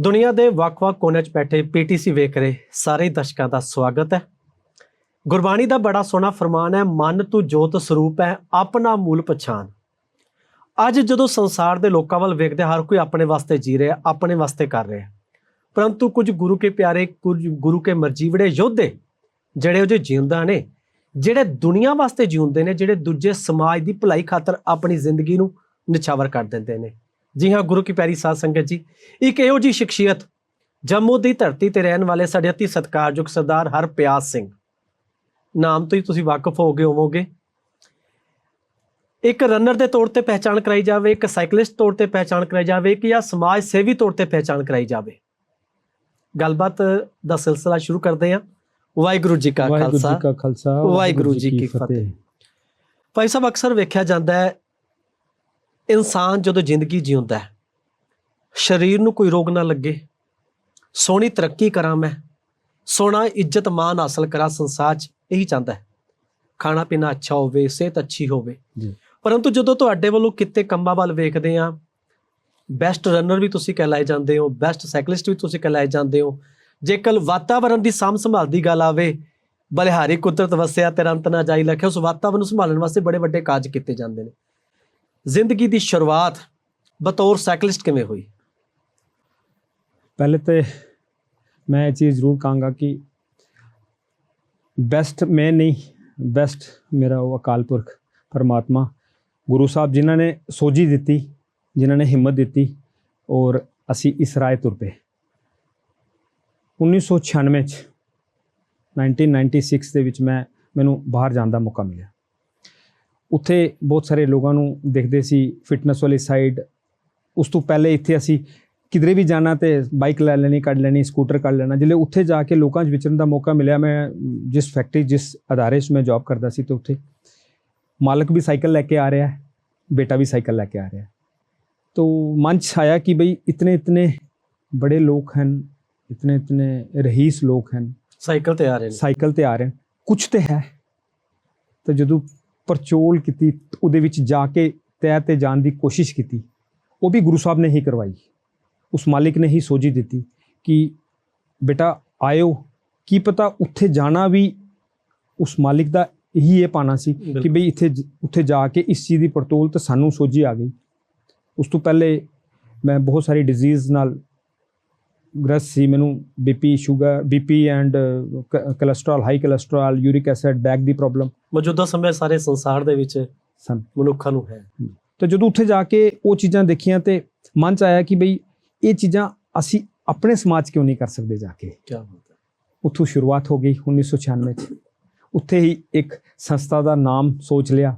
ਦੁਨੀਆ ਦੇ ਵੱਖ-ਵੱਖ ਕੋਨਿਆਂ 'ਚ ਬੈਠੇ ਪੀਟੀਸੀ ਵੇਖ ਰਹੇ ਸਾਰੇ ਦਰਸ਼ਕਾਂ ਦਾ ਸਵਾਗਤ ਹੈ। ਗੁਰਬਾਣੀ ਦਾ ਬੜਾ ਸੋਹਣਾ ਫਰਮਾਨ ਹੈ, ਮਨ ਤੂੰ ਜੋਤ ਸਰੂਪ ਹੈ, ਆਪਣਾ ਮੂਲ ਪਛਾਣ। ਅੱਜ ਜਦੋਂ ਸੰਸਾਰ ਦੇ ਲੋਕਾਂ ਵੱਲ ਵੇਖਦੇ ਹਰ ਕੋਈ ਆਪਣੇ ਵਾਸਤੇ ਜੀ ਰਿਹਾ, ਆਪਣੇ ਵਾਸਤੇ ਕਰ ਰਿਹਾ। ਪਰੰਤੂ ਕੁਝ ਗੁਰੂ ਕੇ ਪਿਆਰੇ, ਕੁਝ ਗੁਰੂ ਕੇ ਮਰਜੀਵੜੇ ਯੋਧੇ, ਜਿਹੜੇ ਉਹ ਜੇ ਜਿਉਂਦਾ ਨੇ, ਜਿਹੜੇ ਦੁਨੀਆ ਵਾਸਤੇ ਜਿਉਂਦੇ ਨੇ, ਜਿਹੜੇ ਦੂਜੇ ਸਮਾਜ ਦੀ ਭਲਾਈ ਖਾਤਰ ਆਪਣੀ ਜ਼ਿੰਦਗੀ ਨੂੰ ਨਿਛਾਵਰ ਕਰ ਦਿੰਦੇ ਨੇ। ਜੀ ਹਾਂ ਗੁਰੂ ਕੀ ਪਿਆਰੀ ਸਾਧ ਸੰਗਤ ਜੀ। ਇੱਕ ਇਹੋ ਜੀ ਸ਼ਖਸੀਅਤ ਜੰਮੂ ਦੀ ਧਰਤੀ ਤੇ ਰਹਿਣ ਵਾਲੇ ਸਾਡੇ ਅਤੀ ਸਤਿਕਾਰਯੋਗ ਸਰਦਾਰ ਹਰਪਿਆਸ ਸਿੰਘ। ਨਾਮ ਤੋਂ ਹੀ ਤੁਸੀਂ ਵਾਕਿਫ ਹੋ ਗਏ ਹੋਵੋਗੇ। ਇੱਕ ਰਨਰ ਦੇ ਤੌਰ ਤੇ ਪਹਿਚਾਣ ਕਰਾਈ ਜਾਵੇ ਇੱਕ ਸਾਈਕਲਿਸਟ ਤੌਰ ਤੇ ਪਹਿਚਾਣ ਕਰਾਈ ਜਾਵੇ ਕਿ ਜਾਂ ਸਮਾਜ ਸੇਵੀ ਤੌਰ ਤੇ ਪਹਿਚਾਣ ਕਰਾਈ ਜਾਵੇ। ਗੱਲਬਾਤ ਦਾ ਸਿਲਸਿਲਾ ਸ਼ੁਰੂ ਕਰਦੇ ਹਾਂ। ਵਾਹਿਗੁਰੂ ਕਾ ਜੀ ਕਾ ਖਾਲਸਾ ਵਾਹਿਗੁਰੂ ਜੀ ਕੀ ਫਤਿਹ। ਭਾਈ ਸਾਹਿਬ ਅਕਸਰ ਵੇਖਿਆ ਜਾਂਦਾ ਹੈ ਇਨਸਾਨ ਜਦੋਂ ਜ਼ਿੰਦਗੀ ਜਿਉਂਦਾ ਹੈ ਸਰੀਰ ਨੂੰ ਕੋਈ ਰੋਗ ਨਾ ਲੱਗੇ ਸੋਹਣੀ ਤਰੱਕੀ ਕਰਾਂ ਮੈਂ ਸੋਹਣਾ ਇੱਜ਼ਤ ਮਾਨ ਹਾਸਲ ਕਰਾਂ ਸੰਸਾਰ 'ਚ ਇਹੀ ਚਾਹੁੰਦਾ ਹੈ। ਖਾਣਾ ਪੀਣਾ ਅੱਛਾ ਹੋਵੇ ਸਿਹਤ ਅੱਛੀ ਹੋਵੇ। ਜੀ। ਪਰੰਤੂ ਜਦੋਂ ਤੁਹਾਡੇ ਵੱਲੋਂ ਕਿਤੇ ਕੰਮਾਂ ਵੱਲ ਵੇਖਦੇ ਆ ਬੈਸਟ ਰਨਰ ਵੀ ਤੁਸੀਂ ਕਹਿਲਾਏ ਜਾਂਦੇ ਹੋ ਬੈਸਟ ਸਾਈਕਲਿਸਟ ਵੀ ਤੁਸੀਂ ਕਹਿਲਾਏ ਜਾਂਦੇ ਹੋ ਜੇਕਰ ਵਾਤਾਵਰਣ ਦੀ ਸਾਂਭ ਸੰਭਾਲ ਦੀ ਗੱਲ ਆਵੇ ਬਲਿਹਾਰੀ ਕੁਦਰਤ ਵਸਿਆ ਤੇ ਅੰਤ ਨਾ ਜਾਈ ਲਖਿਆ ਉਸ ਵਾਤਾਵਰਣ ਨੂੰ ਸੰਭਾਲਣ ਵਾਸਤੇ ਬੜੇ ਵੱਡੇ ਕਾਰਜ ਕੀਤੇ ਜਾਂਦੇ ਨੇ। ਜ਼ਿੰਦਗੀ ਦੀ ਸ਼ੁਰੂਆਤ ਬਤੌਰ ਸਾਈਕਲਿਸਟ ਕਿਵੇਂ ਹੋਈ? ਪਹਿਲੇ ਤੇ ਮੈਂ ਇਹ ਚੀਜ਼ ਜ਼ਰੂਰ ਕਹਾਂਗਾ ਕਿ ਬੈਸਟ ਮੈਂ ਨਹੀਂ ਬੈਸਟ ਮੇਰਾ ਉਹ ਅਕਾਲ ਪੁਰਖ ਪਰਮਾਤਮਾ, ਗੁਰੂ ਸਾਹਿਬ ਜਿਨ੍ਹਾਂ ਨੇ ਸੋਝੀ ਦਿੱਤੀ, ਜਿਨ੍ਹਾਂ ਨੇ ਹਿੰਮਤ ਦਿੱਤੀ ਔਰ ਅਸੀਂ ਇਸ ਰਾਹ ਤੁਰ ਪਏ। 1996 ਚ 1996 ਦੇ ਵਿੱਚ ਮੈਂ, ਮੈਨੂੰ ਬਾਹਰ ਜਾਣ ਦਾ ਮੌਕਾ ਮਿਲਿਆ। ਉੱਥੇ ਬਹੁਤ ਸਾਰੇ ਲੋਕਾਂ ਨੂੰ ਦੇਖਦੇ ਸੀ ਫਿਟਨੈਸ ਵਾਲੀ ਸਾਈਡ ਉਸ ਤੋਂ ਪਹਿਲੇ ਇੱਥੇ ਅਸੀਂ ਕਿਧਰੇ ਵੀ ਜਾਣਾ ਤੇ ਬਾਈਕ ਲੈ ਲੈਣੀ ਕੱਢ ਲੈਣੀ ਸਕੂਟਰ ਕੱਢ ਲੈਣਾ ਜਿਲੇ ਉੱਥੇ ਜਾ ਕੇ ਲੋਕਾਂ 'ਚ ਵਿਚਰਨ ਦਾ ਮੌਕਾ ਮਿਲਿਆ। ਮੈਂ ਜਿਸ ਫੈਕਟਰੀ ਜਿਸ ਅਦਾਰੇ 'ਚ ਮੈਂ ਜੌਬ ਕਰਦਾ ਸੀ ਤੇ ਉੱਥੇ ਮਾਲਕ ਵੀ ਸਾਈਕਲ ਲੈ ਕੇ ਆ ਰਿਹਾ ਬੇਟਾ ਵੀ ਸਾਈਕਲ ਲੈ ਕੇ ਆ ਰਿਹਾ। ਤੋ ਮਨ 'ਚ ਆਇਆ ਕਿ ਬਈ ਇਤਨੇ ਇਤਨੇ ਬੜੇ ਲੋਕ ਹਨ ਇਤਨੇ ਇਤਨੇ ਰਹੀਸ ਲੋਕ ਹਨ। ਸਾਈਕਲ ਤੇ ਆ ਰਹੇ ਨੇ। ਸਾਈਕਲ ਤੇ ਆ ਰਹੇ ਕੁਛ ਤੇ ਹੈ। ਤਾਂ ਜਦੋਂ ਪਰਚੋਲ ਕੀਤੀ ਉਹਦੇ ਵਿੱਚ ਜਾ ਕੇ ਤੈਅ ਤੇ ਜਾਣ ਦੀ ਕੋਸ਼ਿਸ਼ ਕੀਤੀ। ਉਹ ਵੀ ਗੁਰੂ ਸਾਹਿਬ ਨੇ ਹੀ ਕਰਵਾਈ। ਉਸ ਮਾਲਿਕ ਨੇ ਹੀ ਸੋਝੀ ਦਿੱਤੀ ਕਿ ਬੇਟਾ ਆਇਓ ਕੀ ਪਤਾ ਉੱਥੇ ਜਾਣਾ ਵੀ ਉਸ ਮਾਲਿਕ ਦਾ ਹੀ ਇਹ ਪਾਣਾ ਸੀ ਕਿ। ਬਈ ਇੱਥੇ ਉੱਥੇ ਜਾ ਕੇ ਇਸ ਚੀਜ਼ ਦੀ ਪੜਤੋਲ ਤੇ ਸਾਨੂੰ ਸੋਝੀ ਆ ਗਈ। ਉਸ ਤੋਂ ਪਹਿਲੇ ਮੈਂ ਬਹੁਤ ਸਾਰੀ ਡਿਜ਼ੀਜ਼ ਨਾਲ ਗ੍ਰਸਤ ਸੀ ਮੈਨੂੰ BP sugar BP and cholesterol high cholesterol uric acid back the problem ਮੌਜੂਦਾ ਸਮੇਂ ਸਾਰੇ ਸੰਸਾਰ ਦੇ ਵਿੱਚ ਸਨ। ਮਨੁੱਖਾਂ ਨੂੰ ਹੈ। ਤੇ ਜਦੋਂ ਉੱਥੇ ਜਾ ਕੇ ਉਹ ਚੀਜ਼ਾਂ ਦੇਖੀਆਂ ਤੇ ਮਨ ਚ ਆਇਆ ਕਿ ਬਈ ਇਹ ਚੀਜ਼ਾਂ ਅਸੀਂ ਆਪਣੇ ਸਮਾਜ ਕਿਉਂ ਨਹੀਂ ਕਰ ਸਕਦੇ ਜਾ ਕੇ? ਕੀ ਬਾਤ ਹੈ। ਉੱਥੋਂ ਸ਼ੁਰੂਆਤ ਹੋ ਗਈ 1996 ਚ। ਉੱਥੇ ਹੀ ਇੱਕ ਸੰਸਥਾ ਦਾ ਨਾਮ ਸੋਚ ਲਿਆ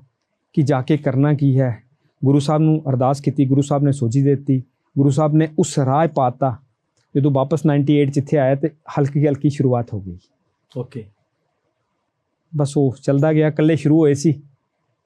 ਕਿ ਜਾ ਕੇ ਕਰਨਾ ਕੀ ਹੈ। ਗੁਰੂ ਸਾਹਿਬ ਨੂੰ ਅਰਦਾਸ ਕੀਤੀ ਗੁਰੂ ਸਾਹਿਬ ਨੇ ਸੋਝੀ ਦੇ ਦਿੱਤੀ। ਗੁਰੂ ਸਾਹਿਬ ਨੇ ਉਸ ਰਾਹ ਪਾਤਾ ਜਦੋਂ ਵਾਪਸ 98 ਚ ਇੱਥੇ ਆਇਆ ਤੇ ਹਲਕੀ ਹਲਕੀ ਸ਼ੁਰੂਆਤ ਹੋ ਗਈ। ਓਕੇ ਬਸ ਉਹ ਚੱਲਦਾ ਗਿਆ ਇਕੱਲੇ ਸ਼ੁਰੂ ਹੋਏ ਸੀ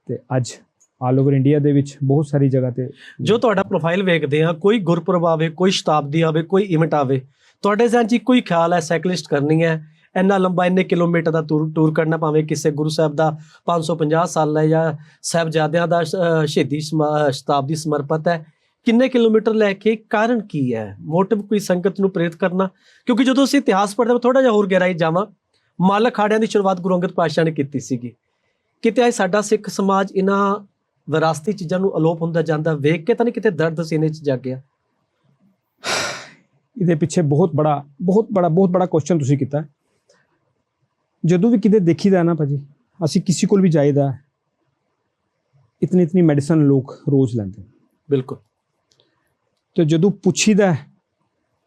ਤੇ ਅੱਜ ਆਲ ਓਵਰ ਇੰਡੀਆ ਦੇ ਵਿੱਚ ਬਹੁਤ ਸਾਰੀ ਜਗ੍ਹਾ ਤੇ ਜੋ ਤੁਹਾਡਾ ਪ੍ਰੋਫਾਈਲ ਵੇਖਦੇ ਆ ਕੋਈ ਗੁਰਪੁਰਬ ਆਵੇ ਕੋਈ ਸ਼ਤਾਬਦੀ ਆਵੇ ਕੋਈ ਇਵੈਂਟ ਆਵੇ ਤੁਹਾਡੇ ਜ਼ਿਹਨ 'ਚ ਹੀ ਖਿਆਲ ਹੈ ਸਾਈਕਲਿਸਟ ਕਰਨੀ ਹੈ ਇੰਨਾ ਲੰਬਾ ਇੰਨੇ ਕਿਲੋਮੀਟਰ ਦਾ ਟੂਰ ਟੂਰ ਕਰਨਾ ਭਾਵੇਂ ਕਿਸੇ ਗੁਰੂ ਸਾਹਿਬ ਦਾ 550 ਸਾਲ ਹੈ ਜਾਂ ਸਾਹਿਬਜ਼ਾਦਿਆਂ ਦਾ ਸ਼ਹੀਦੀ ਸਮਾ- ਸ਼ਤਾਬਦੀ ਸਮਰਪਿਤ ਹੈ ਕਿੰਨੇ ਕਿਲੋਮੀਟਰ ਲੈ ਕੇ ਕਾਰਨ ਕੀ ਹੈ? ਮੋਟਿਵ ਕੋਈ ਸੰਗਤ ਨੂੰ ਪ੍ਰੇਰਿਤ ਕਰਨਾ? ਕਿਉਂਕਿ ਜਦੋਂ ਅਸੀਂ ਇਤਿਹਾਸ ਪੜ੍ਹਦੇ ਹਾਂ ਥੋੜਾ ਜਿਹਾ ਹੋਰ ਗਹਿਰਾਈ ਜਾਵਾਂ ਮਾਲਕ ਖਾੜਿਆਂ ਦੀ ਸ਼ੁਰੂਆਤ ਗੁਰੂ ਅੰਗਦ ਪਾਤਸ਼ਾਹ ਨੇ ਕੀਤੀ ਸੀਗੀ। ਕਿਤੇ ਅੱਜ ਸਾਡਾ ਸਿੱਖ ਸਮਾਜ ਇਹਨਾਂ ਵਿਰਾਸਤੀ ਚੀਜ਼ਾਂ ਨੂੰ ਅਲੋਪ ਹੁੰਦਾ ਜਾਂਦਾ ਵੇਖ ਕੇ ਤਾਂ ਨਹੀਂ ਕਿਤੇ ਦਰਦ ਸੀਨੇ 'ਚ ਜਾਗਿਆ? ਇਹਦੇ ਪਿੱਛੇ ਬਹੁਤ ਬੜਾ ਬਹੁਤ ਬੜਾ ਬਹੁਤ ਬੜਾ ਕੁਐਸਚਨ ਤੁਸੀਂ ਕੀਤਾ। ਜਦੋਂ ਵੀ ਕਿਤੇ ਦੇਖੀਦਾ ਨਾ ਭਾਜੀ ਅਸੀਂ ਕਿਸੇ ਕੋਲ ਵੀ ਜਾਈਦਾ ਇਤਨੀ ਇਤਨੀ ਮੈਡੀਸਨ ਲੋਕ ਰੋਜ਼ ਲੈਂਦੇ। ਬਿਲਕੁਲ। ਤੇ ਜਦੋਂ ਪੁੱਛੀਦਾ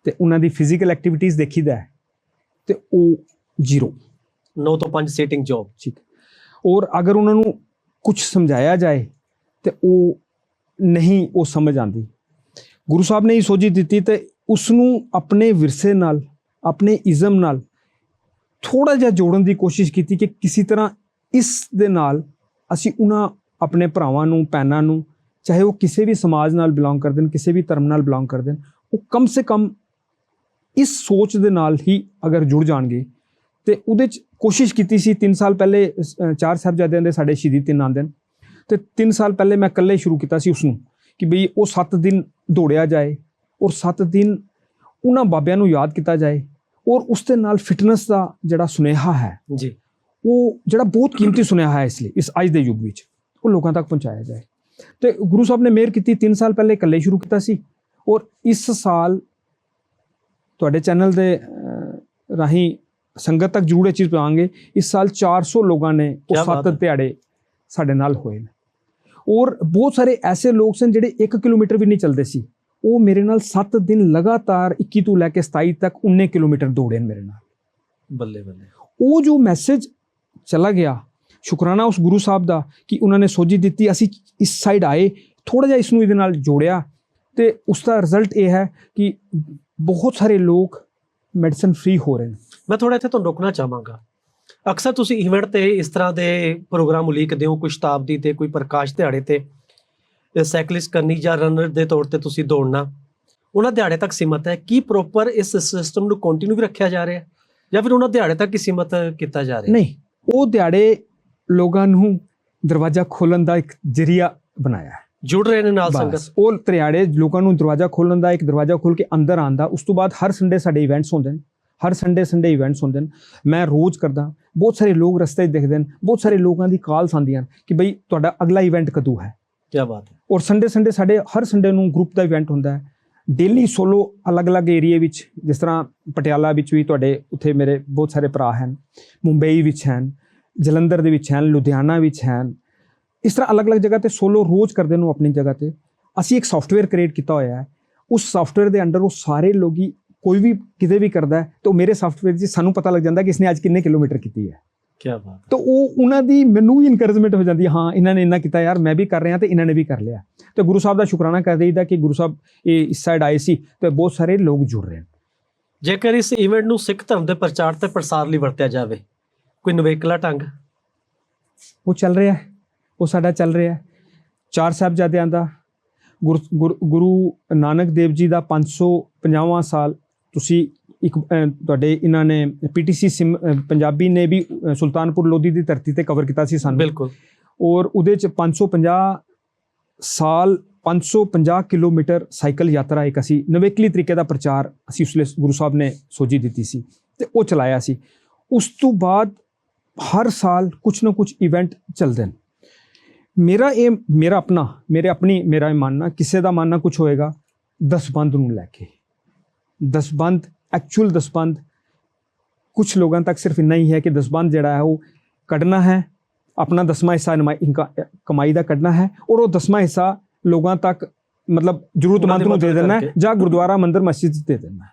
ਤੇ ਉਹਨਾਂ ਦੀ ਫਿਜ਼ੀਕਲ ਐਕਟੀਵਿਟੀਜ਼ ਦੇਖੀਦਾ ਤੇ ਉਹ ਜ਼ੀਰੋ 9 ਤੋਂ 5 ਸੀਟਿੰਗ ਜੌਬ ਠੀਕ। ਔਰ ਅਗਰ ਉਹਨਾਂ ਨੂੰ ਕੁਝ ਸਮਝਾਇਆ ਜਾਏ ਤੇ ਉਹ ਨਹੀਂ ਉਹ ਸਮਝ ਆਂਦੀ ਗੁਰੂ ਸਾਹਿਬ ਨੇ ਹੀ ਸੋਝੀ ਦਿੱਤੀ ਤੇ ਉਸ ਨੂੰ ਆਪਣੇ ਵਿਰਸੇ ਨਾਲ ਆਪਣੇ ਇਜ਼ਮ ਨਾਲ ਥੋੜਾ ਜਿਹਾ ਜੋੜਨ ਦੀ ਕੋਸ਼ਿਸ਼ ਕੀਤੀ ਕਿ ਕਿਸੇ ਤਰ੍ਹਾਂ ਇਸ ਦੇ ਨਾਲ ਅਸੀਂ ਉਹਨਾਂ ਆਪਣੇ ਭਰਾਵਾਂ ਨੂੰ ਭੈਣਾਂ ਨੂੰ ਚਾਹੇ ਉਹ ਕਿਸੇ ਵੀ ਸਮਾਜ ਨਾਲ ਬਿਲੋਂਗ ਕਰਦੇ ਨੇ ਕਿਸੇ ਵੀ ਧਰਮ ਨਾਲ ਬਿਲੋਂਗ ਕਰਦੇ ਨੇ ਉਹ ਕਮ ਸੇ ਕਮ ਇਸ ਸੋਚ ਦੇ ਨਾਲ ਹੀ ਅਗਰ ਜੁੜ ਜਾਣਗੇ। ਤੇ ਉਹਦੇ ਚ ਕੋਸ਼ਿਸ਼ ਕੀਤੀ ਸੀ 3 ਸਾਲ ਪਹਿਲੇ ਚਾਰ ਸਾਹਿਬਜ਼ਾਦਿਆਂ ਦੇ ਸਾਡੇ ਸ਼ਹੀਦੀ ਤਿੰਨ ਆਉਂਦੇ ਨੇ। ਤੇ 3 ਸਾਲ ਪਹਿਲੇ ਮੈਂ ਇਕੱਲੇ ਸ਼ੁਰੂ ਕੀਤਾ ਸੀ ਉਸ ਨੂੰ ਕਿ ਬਈ ਉਹ 7 ਦਿਨ ਦੌੜਿਆ ਜਾਏ ਔਰ 7 ਦਿਨ ਉਹਨਾਂ ਬਾਬਿਆਂ ਨੂੰ ਯਾਦ ਕੀਤਾ ਜਾਏ ਔਰ ਉਸ ਦੇ ਨਾਲ ਫਿਟਨੈਸ ਦਾ ਜਿਹੜਾ ਸੁਨੇਹਾ ਹੈ ਜੀ। ਉਹ ਜਿਹੜਾ ਬਹੁਤ ਕੀਮਤੀ ਸੁਨੇਹਾ ਹੈ ਇਸ ਲਈ ਇਸ ਅੱਜ ਦੇ ਯੁੱਗ ਵਿੱਚ ਉਹ ਲੋਕਾਂ ਤੱਕ ਪਹੁੰਚਾਇਆ ਜਾਏ। ਤੇ ਗੁਰੂ ਸਾਹਿਬ ਨੇ ਮਿਹਰ ਕੀਤੀ 3 ਸਾਲ ਪਹਿਲੇ ਇਕੱਲੇ ਸ਼ੁਰੂ ਕੀਤਾ ਸੀ ਔਰ ਇਸ ਸਾਲ ਤੁਹਾਡੇ ਚੈਨਲ ਦੇ ਰਾਹੀਂ ਸੰਗਤ ਤੱਕ ਇਹ ਚੀਜ਼ ਪਹੁੰਚਾਵਾਂਗੇ। ਇਸ ਸਾਲ 400 ਲੋਕਾਂ ਨੇ ਉਹ ਸੱਤ। ਦਿਹਾੜੇ ਸਾਡੇ ਨਾਲ ਹੋਏ ਨੇ। ਔਰ ਬਹੁਤ ਸਾਰੇ ਐਸੇ ਲੋਕ ਸਨ ਜਿਹੜੇ 1 ਕਿਲੋਮੀਟਰ ਵੀ ਨਹੀਂ ਚੱਲਦੇ ਸੀ। ਉਹ ਮੇਰੇ ਨਾਲ 7 ਦਿਨ ਲਗਾਤਾਰ 21 ਤੋਂ ਲੈ ਕੇ 27 ਤੱਕ 19 ਕਿਲੋਮੀਟਰ ਦੌੜੇ ਨੇ ਮੇਰੇ ਨਾਲ। ਬੱਲੇ ਬੱਲੇ। ਉਹ ਜੋ ਮੈਸੇਜ ਚਲਾ ਗਿਆ ਸ਼ੁਕਰਾਨਾ ਉਸ ਗੁਰੂ ਸਾਹਿਬ ਦਾ ਕਿ ਉਹਨਾਂ ਨੇ ਸੋਝੀ ਦਿੱਤੀ ਅਸੀਂ ਇਸ ਸਾਈਡ ਆਏ ਥੋੜਾ ਜਿਹਾ ਇਸ ਨੂੰ ਇਹਦੇ ਨਾਲ ਜੋੜਿਆ ਤੇ ਉਸ ਦਾ ਰਿਜ਼ਲਟ ਇਹ ਹੈ ਕਿ ਬਹੁਤ ਸਾਰੇ ਲੋਕ ਮੈਡੀਸਨ ਫ੍ਰੀ ਹੋ ਰਹੇ ਨੇ। ਮੈਂ ਥੋੜਾ ਇੱਥੇ ਤੁਹਾਨੂੰ ਰੋਕਣਾ ਚਾਹਾਂਗਾ। ਅਕਸਰ ਤੁਸੀਂ ਇਵੈਂਟ ਤੇ ਇਸ ਤਰ੍ਹਾਂ ਦੇ ਪ੍ਰੋਗਰਾਮ ਉਲੀਕਦੇ ਹੋ ਕੋਈ ਸ਼ਤਾਬਦੀ ਤੇ ਕੋਈ ਪ੍ਰਕਾਸ਼ ਦਿਹਾੜੇ ਤੇ ਸਾਈਕਲਿਸਟ ਕਰਨੀ ਜਾਂ ਰਨਰ ਦੇ ਤੌਰ ਤੇ ਤੁਸੀਂ ਦੌੜਨਾ ਉਹਨਾਂ ਦਿਹਾੜੇ ਤੱਕ ਸੀਮਤ ਹੈ। ਕੀ ਪ੍ਰੋਪਰ ਇਸ ਸਿਸਟਮ ਨੂੰ ਕੰਟੀਨਿਊ ਰੱਖਿਆ ਜਾ ਰਿਹਾ ਹੈ ਜਾਂ ਫਿਰ ਉਹਨਾਂ ਦਿਹਾੜੇ ਤੱਕ ਹੀ ਸੀਮਤ ਕੀਤਾ ਜਾ ਰਿਹਾ ਹੈ? ਨਹੀਂ ਉਹ ਦਿਹਾੜੇ ਲੋਕਾਂ ਨੂੰ ਦਰਵਾਜ਼ਾ ਖੋਲਣ ਦਾ ਇੱਕ ਜਰੀਆ ਬਣਾਇਆ ਹੈ। ਜੁੜ ਰਹੇ ਨੇ ਨਾਲ ਸੰਗਤ। ਉਹ ਦਿਹਾੜੇ ਲੋਕਾਂ ਨੂੰ ਦਰਵਾਜ਼ਾ ਖੋਲਣ ਦਾ ਇੱਕ ਦਰਵਾਜ਼ਾ ਖੋਲ ਕੇ ਅੰਦਰ ਆਂਦਾ ਉਸ ਤੋਂ ਬਾਅਦ ਹਰ ਸੰਡੇ ਸਾਡੇ ਇਵੈਂਟਸ ਹੁੰਦੇ ਨੇ। ਹਰ ਸੰਡੇ ਸੰਡੇ ਇਵੈਂਟਸ ਹੁੰਦੇ ਨੇ। ਮੈਂ ਰੋਜ਼ ਕਰਦਾ ਬਹੁਤ ਸਾਰੇ ਲੋਕ ਰਸਤੇ 'ਚ ਦਿਖਦੇ ਨੇ ਬਹੁਤ ਸਾਰੇ ਲੋਕਾਂ ਦੀ ਕਾਲਸ ਆਉਂਦੀਆਂ ਕਿ ਬਈ ਤੁਹਾਡਾ ਅਗਲਾ ਇਵੈਂਟ ਕਦੋਂ ਹੈ? ਕੀ ਬਾਤ ਹੈ। ਔਰ ਸੰਡੇ ਸੰਡੇ ਸਾਡੇ ਹਰ ਸੰਡੇ ਨੂੰ ਗਰੁੱਪ ਦਾ ਇਵੈਂਟ ਹੁੰਦਾ ਹੈ। ਡੇਲੀ ਸੋਲੋ ਅਲੱਗ-ਅਲੱਗ ਏਰੀਏ ਵਿੱਚ ਜਿਸ ਤਰ੍ਹਾਂ ਪਟਿਆਲਾ ਵਿੱਚ ਵੀ ਤੁਹਾਡੇ ਉੱਥੇ ਮੇਰੇ ਬਹੁਤ ਸਾਰੇ ਭਰਾ ਹਨ ਮੁੰਬਈ ਵਿੱਚ ਹਨ ਜਲੰਧਰ ਦੇ ਵਿੱਚ ਹਨ ਲੁਧਿਆਣਾ ਵਿੱਚ ਹਨ। ਇਸ ਤਰ੍ਹਾਂ ਅਲੱਗ-ਅਲੱਗ ਜਗ੍ਹਾ ਤੇ ਸੋਲੋ ਰੋਜ਼ ਕਰਦੇ ਨੂੰ ਆਪਣੀ ਜਗ੍ਹਾ ਤੇ। ਅਸੀਂ ਇੱਕ ਸੌਫਟਵੇਅਰ ਕ੍ਰੀਏਟ ਕੀਤਾ ਹੋਇਆ ਹੈ। ਉਸ ਸੌਫਟਵੇਅਰ ਦੇ ਅੰਡਰ ਉਹ ਸਾਰੇ ਲੋਗੀ ਕੋਈ ਵੀ ਕਿਤੇ ਵੀ ਕਰਦਾ ਹੈ ਤਾਂ ਉਹ ਮੇਰੇ ਸੌਫਟਵੇਅਰ 'ਚ ਸਾਨੂੰ ਪਤਾ ਲੱਗ ਜਾਂਦਾ ਕਿ ਇਸਨੇ ਅੱਜ ਕਿੰਨੇ ਕਿਲੋਮੀਟਰ ਕੀਤੀ ਹੈ। ਕੀ ਬਾਤ। ਤਾਂ ਉਹ ਉਹਨਾਂ ਦੀ ਮੈਨੂੰ ਵੀ ਇਨਕਰੇਜਮੈਂਟ ਹੋ ਜਾਂਦੀ ਹੈ ਇਹਨਾਂ ਨੇ ਇੰਨਾ ਕੀਤਾ ਯਾਰ ਮੈਂ ਵੀ ਕਰ ਰਿਹਾ ਤੇ ਇਹਨਾਂ ਨੇ ਵੀ ਕਰ ਲਿਆ। ਤੇ ਗੁਰੂ ਸਾਹਿਬ ਦਾ ਸ਼ੁਕਰਾਨਾ ਕਰ ਦਈਦਾ ਕਿ ਗੁਰੂ ਸਾਹਿਬ ਇਹ ਇਸ ਸਾਈਡ ਆਏ ਸੀ ਤੇ ਬਹੁਤ ਸਾਰੇ ਲੋਕ ਜੁੜ ਰਹੇ ਨੇ। ਜੇਕਰ ਇਸ ਇਵੈਂਟ ਨੂੰ ਸਿੱਖ ਧਰਮ ਦੇ ਪ੍ਰਚਾਰ ਤੇ ਪ੍ਰਸਾਰ ਲਈ ਵਰਤਿਆ ਜਾਵੇ ਕੋਈ ਨਵੇਕਲਾ ਢੰਗ? ਉਹ ਚੱਲ ਰਿਹਾ ਹੈ। ਉਹ ਸਾਡਾ ਚੱਲ ਰਿਹਾ ਹੈ। ਚਾਰ ਸਾਹਿਬਜ਼ਾਦਿਆਂ ਦਾ ਗੁਰ- ਗੁਰ- ਗੁਰੂ ਨਾਨਕ ਦੇਵ ਜੀ ਦਾ 550ਵਾਂ ਸਾਲ। ਤੁਸੀਂ ਇੱਕ ਤੁਹਾਡੇ ਇਹਨਾਂ ਨੇ ਪੀਟੀਸੀ ਪੰਜਾਬੀ ਨੇ ਵੀ ਸੁਲਤਾਨਪੁਰ ਲੋਧੀ ਦੀ ਧਰਤੀ ਤੇ ਕਵਰ ਕੀਤਾ ਸੀ ਸਾਨੂੰ। ਬਿਲਕੁਲ। ਔਰ ਉਹਦੇ ਚ 550 ਸਾਲ 550 ਕਿਲੋਮੀਟਰ ਸਾਈਕਲ ਯਾਤਰਾ ਇੱਕ ਅਸੀਂ ਨਵੇਕਲੀ ਤਰੀਕੇ ਦਾ ਪ੍ਰਚਾਰ ਅਸੀਂ ਉਸ ਲਈ ਗੁਰੂ ਸਾਹਿਬ ਨੇ ਸੋਝੀ ਦਿੱਤੀ ਸੀ ਤੇ ਉਹ ਚਲਾਇਆ ਸੀ। ਉਸ ਤੋਂ ਬਾਅਦ ਹਰ ਸਾਲ ਕੁਝ ਨਾ ਕੁਝ ਇਵੈਂਟ ਚੱਲਦੇ ਨੇ ਮੇਰਾ ਇਹ ਮੇਰਾ ਆਪਣਾ ਮੇਰੇ ਆਪਣੀ ਮੇਰਾ ਇਹ ਮੰਨਣਾ ਕਿਸੇ ਦਾ ਮੰਨਣਾ ਕੁਝ ਹੋਏਗਾ ਦਸਬੰਦ ਨੂੰ ਲੈ ਕੇ ਦਸਬੰਦ ਐਕਚੁਅਲ ਦਸਬੰਦ ਕੁਝ ਲੋਕਾਂ ਤੱਕ ਸਿਰਫ ਇੰਨਾ ਹੀ ਹੈ ਕਿ ਦਸਬੰਦ ਜਿਹੜਾ ਹੈ ਉਹ ਕੱਢਣਾ ਹੈ ਆਪਣਾ ਦਸਵਾਂ ਹਿੱਸਾ ਕਮਾਈ ਦਾ ਕੱਢਣਾ ਹੈ ਔਰ ਉਹ ਦਸਵਾਂ ਹਿੱਸਾ ਲੋਕਾਂ ਤੱਕ ਮਤਲਬ ਜ਼ਰੂਰਤਮੰਦ ਨੂੰ ਦੇ ਦੇਣਾ ਹੈ। ਜਾਂ ਗੁਰਦੁਆਰਾ ਮੰਦਿਰ ਮਸਜਿਦ ਦੇ ਦੇਣਾ ਹੈ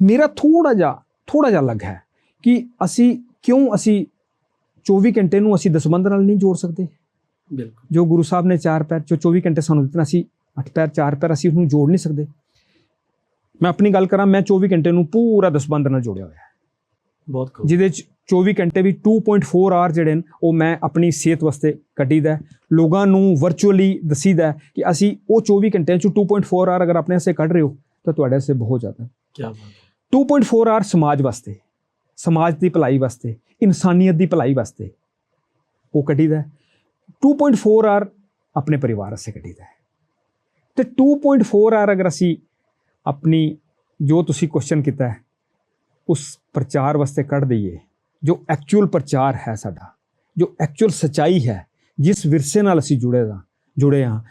ਮੇਰਾ ਥੋੜਾ ਜਿਹਾ ਥੋੜਾ ਜਿਹਾ ਅਲੱਗ ਹੈ ਕਿ ਅਸੀਂ ਕਿਉਂ ਅਸੀਂ 24 ਘੰਟੇ ਨੂੰ ਅਸੀਂ ਦਸਬੰਦ ਨਾਲ ਨਹੀਂ ਜੋੜ ਸਕਦੇ? ਬਿਲਕੁਲ। ਜੋ ਗੁਰੂ ਸਾਹਿਬ ਨੇ ਚਾਰ ਪੈਰ ਜੋ 24 ਘੰਟੇ ਸਾਨੂੰ ਦਿੱਤੇ ਅਸੀਂ ਅੱਠ ਪੈਰ ਚਾਰ ਪੈਰ ਅਸੀਂ ਉਹਨੂੰ ਜੋੜ ਨਹੀਂ ਸਕਦੇ। ਮੈਂ ਆਪਣੀ ਗੱਲ ਕਰਾਂ ਮੈਂ 24 ਘੰਟੇ ਨੂੰ ਪੂਰਾ ਦਸਬੰਦ ਨਾਲ ਜੋੜਿਆ ਹੋਇਆ ਬਹੁਤ ਖੂਬ ਜਿਹਦੇ ਚ 24 ਘੰਟੇ ਵੀ 2.4 ਆਰ ਜਿਹੜੇ ਨੇ ਉਹ ਮੈਂ ਆਪਣੀ ਸਿਹਤ ਵਾਸਤੇ ਕੱਢੀਦਾ। ਲੋਕਾਂ ਨੂੰ ਵਰਚੁਅਲੀ ਦਸੀਦਾ ਕਿ ਅਸੀਂ ਉਹ 24 ਘੰਟਿਆਂ ਚ 2.4 ਆਰ ਅਗਰ ਆਪਣੇ ਵਾਸਤੇ ਕੱਢ ਰਹੇ ਹੋ ਤਾਂ ਤੁਹਾਡੇ ਵਾਸਤੇ ਬਹੁਤ ਜ਼ਿਆਦਾ। ਕੀ ਬਾਤ ਹੈ। 2.4 ਆਰ ਸਮਾਜ ਵਾਸਤੇ ਸਮਾਜ ਦੀ ਭਲਾਈ ਵਾਸਤੇ, ਇਨਸਾਨੀਅਤ ਦੀ ਭਲਾਈ ਵਾਸਤੇ ਉਹ ਕੱਢੀਦਾ ਹੈ। 2.4 ਆਰ ਆਪਣੇ ਪਰਿਵਾਰ ਵਾਸਤੇ ਕੱਢੀਦਾ ਹੈ। ਤੇ 2.4 ਆਰ ਅਗਰ ਅਸੀਂ ਆਪਣੀ ਜੋ ਤੁਸੀਂ ਕੁਐਸਚਨ ਕੀਤਾ ਹੈ, ਉਸ ਪ੍ਰਚਾਰ ਵਾਸਤੇ ਕੱਢ ਦਈਏ, ਜੋ ਐਕਚੁਅਲ ਪ੍ਰਚਾਰ ਹੈ ਸਾਡਾ, ਜੋ ਐਕਚੁਅਲ ਸਚਾਈ ਹੈ, ਜਿਸ ਵਿਰਸੇ ਨਾਲ ਅਸੀਂ ਜੁੜੇ ਹਾਂ ਜੁੜੇ ਹਾਂ,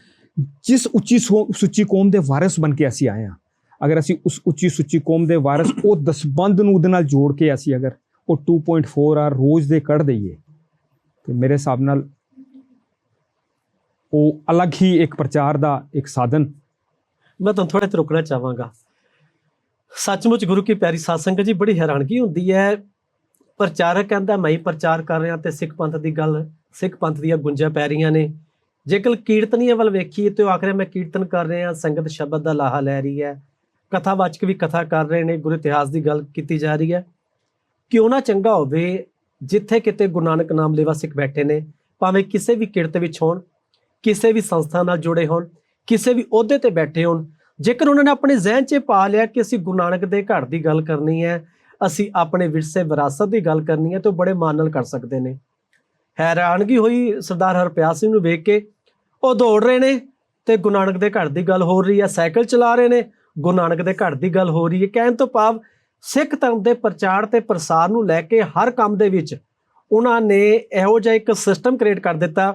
ਜਿਸ ਉੱਚੀ ਸੋ- ਸੁੱਚੀ ਕੌਮ ਦੇ ਵਾਰਿਸ ਬਣ ਕੇ ਅਸੀਂ ਆਏ ਹਾਂ ਅਗਰ ਅਸੀਂ ਉਸ ਉੱਚੀ ਸੁੱਚੀ ਕੌਮ ਦੇ ਵਾਰਿਸ ਉਹ ਦਸਬੰਦ ਨੂੰ ਉਹਦੇ ਨਾਲ ਜੋੜ ਕੇ ਅਸੀਂ ਅਗਰ ਉਹ 2.4 ਆਰ ਰੋਜ਼ ਦੇ ਕੱਢ ਦਈਏ, ਤੇ ਮੇਰੇ ਹਿਸਾਬ ਨਾਲ ਉਹ ਅਲੱਗ ਹੀ ਇੱਕ ਪ੍ਰਚਾਰ ਦਾ ਇੱਕ ਸਾਧਨ। ਮੈਂ ਤੁਹਾਨੂੰ ਥੋੜਾ ਜਿਹਾ ਰੁਕਣਾ ਚਾਹਾਂਗਾ। ਸੱਚਮੁੱਚ ਗੁਰੂ ਕੀ ਪਿਆਰੀ ਸਾਧ ਸੰਗਤ ਜੀ, ਬੜੀ ਹੈਰਾਨਗੀ ਹੁੰਦੀ ਹੈ। ਪ੍ਰਚਾਰਕ ਕਹਿੰਦਾ, ਮੈਂ ਹੀ ਪ੍ਰਚਾਰ ਕਰ ਰਿਹਾ ਤੇ ਸਿੱਖ ਪੰਥ ਦੀ ਗੱਲ, ਸਿੱਖ ਪੰਥ ਦੀਆਂ ਗੁੰਜਾਂ ਪੈ ਰਹੀਆਂ ਨੇ। ਜੇਕਰ ਕੀਰਤਨੀਆਂ ਵੱਲ ਵੇਖੀਏ ਤੇ ਉਹ ਆਖ ਰਿਹਾ ਮੈਂ ਕੀਰਤਨ ਕਰ ਰਿਹਾ, ਸੰਗਤ ਸ਼ਬਦ ਦਾ ਲਾਹਾ ਲੈ ਰਹੀ ਹੈ। ਕਥਾਵਾਚਕ ਵੀ ਕਥਾ ਕਰ ਰਹੇ ਨੇ, ਗੁਰੂ ਇਤਿਹਾਸ ਦੀ ਗੱਲ ਕੀਤੀ ਜਾ ਰਹੀ ਹੈ। ਕਿਉਂ ਨਾ ਚੰਗਾ ਹੋਵੇ, ਜਿੱਥੇ ਕਿਤੇ ਗੁਰੂ ਨਾਨਕ ਨਾਮ ਲੇਵਾ ਸਿੱਖ ਬੈਠੇ ਨੇ, ਭਾਵੇਂ ਕਿਸੇ ਵੀ ਕਿਰਤ ਵਿੱਚ ਹੋਣ, ਕਿਸੇ ਵੀ ਸੰਸਥਾ ਨਾਲ ਜੁੜੇ ਹੋਣ, ਕਿਸੇ ਵੀ ਅਹੁਦੇ ਤੇ ਬੈਠੇ ਹੋਣ, ਜੇਕਰ ਉਹਨਾਂ ਨੇ ਆਪਣੇ ਜ਼ਿਹਨ 'ਚ ਪਾ ਲਿਆ ਕਿ ਅਸੀਂ ਗੁਰੂ ਨਾਨਕ ਦੇ ਘਰ ਦੀ ਗੱਲ ਕਰਨੀ ਹੈ, ਅਸੀਂ ਆਪਣੇ ਵਿਰਸੇ, ਵਿਰਾਸਤ ਦੀ ਗੱਲ ਕਰਨੀ ਹੈ, ਤਾਂ ਉਹ ਬੜੇ ਮਾਣ ਨਾਲ ਕਰ ਸਕਦੇ ਨੇ। ਹੈਰਾਨਗੀ ਹੋਈ ਸਰਦਾਰ ਹਰਪਿਆਸ ਸਿੰਘ ਨੂੰ ਵੇਖ ਕੇ, ਉਹ ਦੌੜ ਰਹੇ ਨੇ ਤੇ ਗੁਰੂ ਨਾਨਕ ਦੇ ਘਰ ਦੀ ਗੱਲ ਹੋ ਰਹੀ ਹੈ, ਸਾਈਕਲ ਚਲਾ ਰਹੇ ਨੇ ਗੁਰੂ ਨਾਨਕ ਦੇ ਘਰ ਦੀ ਗੱਲ ਹੋ ਰਹੀ ਹੈ। ਕਹਿਣ ਤੋਂ ਭਾਵ ਸਿੱਖ ਧਰਮ ਦੇ ਪ੍ਰਚਾਰ ਤੇ ਪ੍ਰਸਾਰ ਨੂੰ ਲੈ ਕੇ ਹਰ ਕੰਮ ਦੇ ਵਿੱਚ ਉਹਨਾਂ ਨੇ ਇਹੋ ਜਿਹਾ ਇੱਕ ਸਿਸਟਮ ਕ੍ਰੀਏਟ ਕਰ ਦਿੱਤਾ।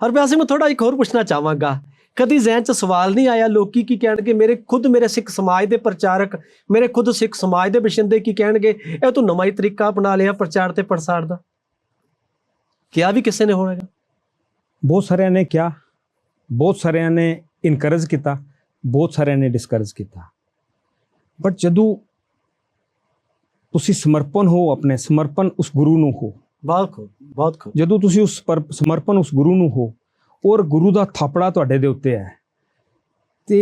ਹਰਪਿਆਰ ਸਿੰਘ, ਮੈਂ ਥੋੜਾ ਇੱਕ ਹੋਰ ਪੁੱਛਣਾ ਚਾਹਾਂਗਾ। ਕਦੀ ਜ਼ਿਹਨ 'ਚ ਸਵਾਲ ਨਹੀਂ ਆਇਆ? ਲੋਕੀ ਕੀ ਕਹਿਣਗੇ? ਮੇਰੇ ਖੁਦ ਮੇਰੇ ਸਿੱਖ ਸਮਾਜ ਦੇ ਪ੍ਰਚਾਰਕ, ਮੇਰੇ ਖੁਦ ਸਿੱਖ ਸਮਾਜ ਦੇ ਬਸ਼ਿੰਦੇ ਕੀ ਕਹਿਣਗੇ? ਇਹ ਤੂੰ ਨਵਾਂ ਹੀ ਤਰੀਕਾ ਅਪਣਾ ਲਿਆ ਪ੍ਰਚਾਰ ਤੇ ਪ੍ਰਸਾਰ ਦਾ। ਕਿਹਾ ਵੀ ਕਿਸੇ ਨੇ ਹੋਵੇਗਾ? ਬਹੁਤ ਸਾਰਿਆਂ ਨੇ ਕਿਹਾ, ਬਹੁਤ ਸਾਰਿਆਂ ਨੇ ਇਨਕਰੇਜ ਕੀਤਾ। ਬਹੁਤ ਸਾਰਿਆਂ ਨੇ ਡਿਸਕਰੇਜ ਕੀਤਾ। ਬਟ ਜਦੋਂ ਤੁਸੀਂ ਸਮਰਪਣ ਹੋ ਆਪਣੇ ਸਮਰਪਣ ਉਸ ਗੁਰੂ ਨੂੰ ਹੋ ਬਹੁਤ ਖੂਬ ਬਹੁਤ ਖੂਬ। ਜਦੋਂ ਤੁਸੀਂ ਉਸ ਸਮਰਪਣ ਉਸ ਗੁਰੂ ਨੂੰ ਹੋ ਔਰ ਗੁਰੂ ਦਾ ਥਾਪੜਾ ਤੁਹਾਡੇ ਦੇ ਉੱਤੇ ਹੈ ਤੇ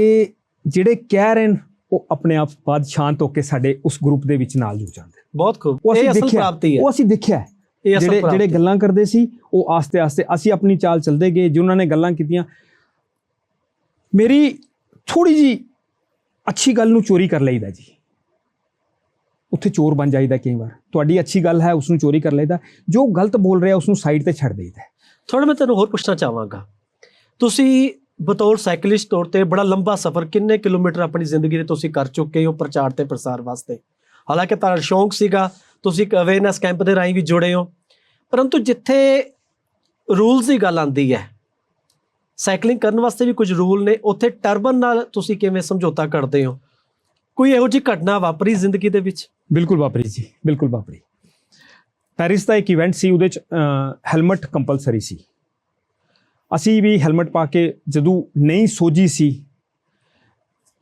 ਜਿਹੜੇ ਕਹਿ ਰਹੇ ਨੇ ਉਹ ਆਪਣੇ ਆਪ ਬਾਅਦ ਸ਼ਾਂਤ ਹੋ ਕੇ ਸਾਡੇ ਉਸ ਗਰੁੱਪ ਦੇ ਵਿੱਚ ਨਾਲ ਜੁੜ ਜਾਂਦੇ ਬਹੁਤ ਖੂਬ। ਉਹ ਅਸੀਂ ਅਸਲ ਪ੍ਰਾਪਤੀ ਹੈ। ਉਹ ਅਸੀਂ ਦੇਖਿਆ ਜਿਹੜੇ ਜਿਹੜੇ ਗੱਲਾਂ ਕਰਦੇ ਸੀ ਉਹ ਆਸਤੇ ਆਸਤੇ ਅਸੀਂ ਆਪਣੀ ਚਾਲ ਚੱਲਦੇ ਗਏ ਜਿਨ੍ਹਾਂ ਨੇ ਗੱਲਾਂ ਕੀਤੀਆਂ। ਮੇਰੀ ਥੋੜੀ ਜੀ ਅੱਛੀ ਗੱਲ ਨੂੰ ਚੋਰੀ ਕਰ ਲਈਦਾ ਜੀ। ਉੱਥੇ ਚੋਰ ਬਣ ਜਾਈਦਾ ਕਈ ਵਾਰ। ਤੁਹਾਡੀ ਅੱਛੀ ਗੱਲ ਹੈ ਉਸ ਨੂੰ ਚੋਰੀ ਕਰ ਲਈਦਾ। ਜੋ ਗਲਤ ਬੋਲ ਰਿਹਾ ਉਸ ਨੂੰ ਸਾਈਡ ਤੇ ਛੱਡ ਦੇਈਦਾ। ਥੋੜਾ ਮੈਂ ਤੁਹਾਨੂੰ ਹੋਰ ਪੁੱਛਣਾ ਚਾਹਾਂਗਾ। ਤੁਸੀਂ ਬਤੌਰ ਸਾਈਕਲਿਸਟ ਤੌਰ ਤੇ ਬੜਾ ਲੰਬਾ ਸਫ਼ਰ, ਕਿੰਨੇ ਕਿਲੋਮੀਟਰ ਆਪਣੀ ਜ਼ਿੰਦਗੀ ਦੇ ਤੁਸੀਂ ਕਰ ਚੁੱਕੇ ਹੋ ਪ੍ਰਚਾਰ ਤੇ ਪ੍ਰਸਾਰ ਵਾਸਤੇ? ਹਾਲਾਂਕਿ ਤੁਹਾਡਾ ਸ਼ੌਂਕ ਸੀਗਾ, ਤੁਸੀਂ ਇੱਕ ਅਵੇਅਰਨੈਸ ਕੈਂਪ ਦੇ ਰਾਹੀਂ ਵੀ ਜੁੜੇ ਹੋ। ਪਰੰਤੂ ਜਿੱਥੇ ਰੂਲਸ ਦੀ ਗੱਲ ਆਉਂਦੀ ਹੈ ਸਾਈਕਲਿੰਗ ਕਰਨ ਵਾਸਤੇ ਵੀ ਕੁਝ ਰੂਲ ਨੇ। ਉੱਥੇ ਟਰਬਨ ਨਾਲ ਤੁਸੀਂ ਕਿਵੇਂ ਸਮਝੌਤਾ ਕਰਦੇ ਹੋ? ਕੋਈ ਇਹੋ ਜਿਹੀ ਘਟਨਾ ਵਾਪਰੀ ਜ਼ਿੰਦਗੀ ਦੇ ਵਿੱਚ? ਬਿਲਕੁਲ ਵਾਪਰੀ ਜੀ, ਬਿਲਕੁਲ ਵਾਪਰੀ। ਪੈਰਿਸ ਦਾ ਇੱਕ ਇਵੈਂਟ ਸੀ, ਉਹਦੇ ਚ ਹੈਲਮਟ ਕੰਪਲਸਰੀ ਸੀ। ਅਸੀਂ ਵੀ ਹੈਲਮਟ ਪਾ ਕੇ ਜਦੋਂ ਨਹੀਂ ਸੋਜੀ ਸੀ,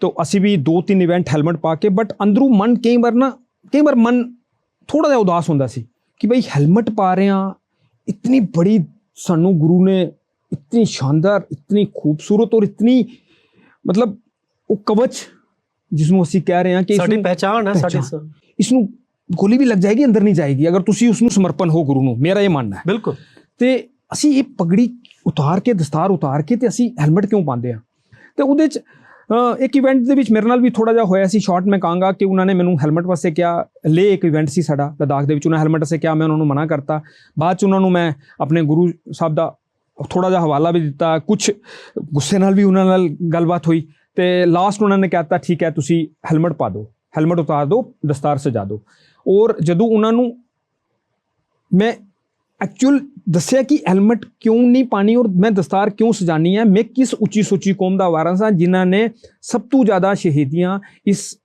ਤਾਂ ਅਸੀਂ ਵੀ ਦੋ ਤਿੰਨ ਇਵੈਂਟ ਹੈਲਮਟ ਪਾ ਕੇ ਬਟ ਅੰਦਰੋਂ ਮਨ ਕਈ ਵਾਰ ਨਾ, ਕਈ ਵਾਰ ਮਨ ਥੋੜਾ ਜਿਹਾ ਉਦਾਸ ਹੁੰਦਾ ਸੀ ਕਿ ਬਈ ਹੈਲਮਟ ਪਾ ਰਹੇ ਆ ਇਤਨੀ ਬੜੀ ਸਾਨੂੰ ਗੁਰੂ ਨੇ ਇਤਨੀ ਸ਼ਾਨਦਾਰ ਇਤਨੀ ਖੂਬਸੂਰਤ ਔਰ ਇਤਨੀ ਮਤਲਬ ਉਹ ਕਵਚ ਜਿਸ ਨੂੰ ਅਸੀਂ ਕਹਿ ਰਹੇ ਹਾਂ ਕਿ ਸਾਡੀ ਪਹਿਚਾਣ ਹੈ ਸਾਡੀ ਇਸ ਨੂੰ ਗੋਲੀ ਵੀ ਲੱਗ ਜਾਏਗੀ ਅੰਦਰ ਨਹੀਂ ਜਾਏਗੀ ਅਗਰ ਤੁਸੀਂ ਉਸ ਨੂੰ ਸਮਰਪਣ ਹੋ ਗੁਰੂ ਨੂੰ ਮੇਰਾ ਇਹ ਮੰਨਣਾ ਹੈ ਬਿਲਕੁਲ ਤੇ ਅਸੀਂ ਇਹ ਪਗੜੀ ਉਤਾਰ ਕੇ ਦਸਤਾਰ ਉਤਾਰ ਕੇ ਤੇ ਅਸੀਂ ਹੈਲਮਟ ਕਿਉਂ ਪਾਉਂਦੇ ਆ ਤੇ ਉਹਦੇ ਚ ਇੱਕ ਇਵੈਂਟ ਦੇ ਵਿੱਚ ਮੇਰੇ ਨਾਲ ਵੀ ਥੋੜਾ ਜਿਹਾ ਹੋਇਆ ਸੀ ਸ਼ਾਰਟ ਮੈਂ ਕਹਾਂਗਾ ਕਿ ਉਹਨਾਂ ਨੇ ਮੈਨੂੰ ਹੈਲਮਟ ਵਾਸਤੇ ਕਿਹਾ ਲੇ ਇੱਕ ਇਵੈਂਟ ਸੀ ਸਾਡਾ ਲਦਾਖ ਦੇ ਵਿੱਚ ਉਹਨਾਂ ਹੈਲਮਟ ਵਾਸਤੇ ਕਿਹਾ ਮੈਂ ਉਹਨਾਂ ਨੂੰ ਮਨਾ ਕਰਤਾ ਬਾਅਦ ਚ ਉਹਨਾਂ ਨੂੰ ਮੈਂ ਆਪਣੇ ਗੁਰੂ ਸਾਹਿਬ ਦਾ ਥੋੜਾ ਜਿਹਾ ਹਵਾਲਾ ਵੀ ਦਿੱਤਾ ਕੁਝ ਗੁੱਸੇ ਨਾਲ ਵੀ ਉਹਨਾਂ ਨਾਲ ਗੱਲਬਾਤ ਹੋਈ ਤੇ ਲਾਸਟ ਉਹਨਾਂ ਨੇ ਕਹਿਤਾ, ਠੀਕ ਹੈ, ਤੁਸੀਂ ਹੈਲਮਟ ਪਾ ਦਿਓ ਹੈਲਮਟ ਉਤਾਰ ਦਿਓ, ਦਸਤਾਰ ਸਜਾ ਦਿਓ ਔਰ ਜਦੋਂ ਉਹਨਾਂ ਨੂੰ ਮੈਂ ਐਕਚੁਅਲ ਦੱਸਿਆ ਕਿ ਹੈਲਮਟ ਕਿਉਂ ਨਹੀਂ ਪਾਣੀ ਔਰ ਮੈਂ ਦਸਤਾਰ ਕਿਉਂ ਸਜਾਨੀ ਹੈ ਮੈਂ ਕਿਸ ਉੱਚੀ ਸੋਚੀ ਕੌਮ ਦਾ ਵਾਰਸ ਹਾਂ ਜਿਨ੍ਹਾਂ ਨੇ ਸਭ ਤੋਂ ਜ਼ਿਆਦਾ ਸ਼ਹੀਦੀਆਂ ਇਸ,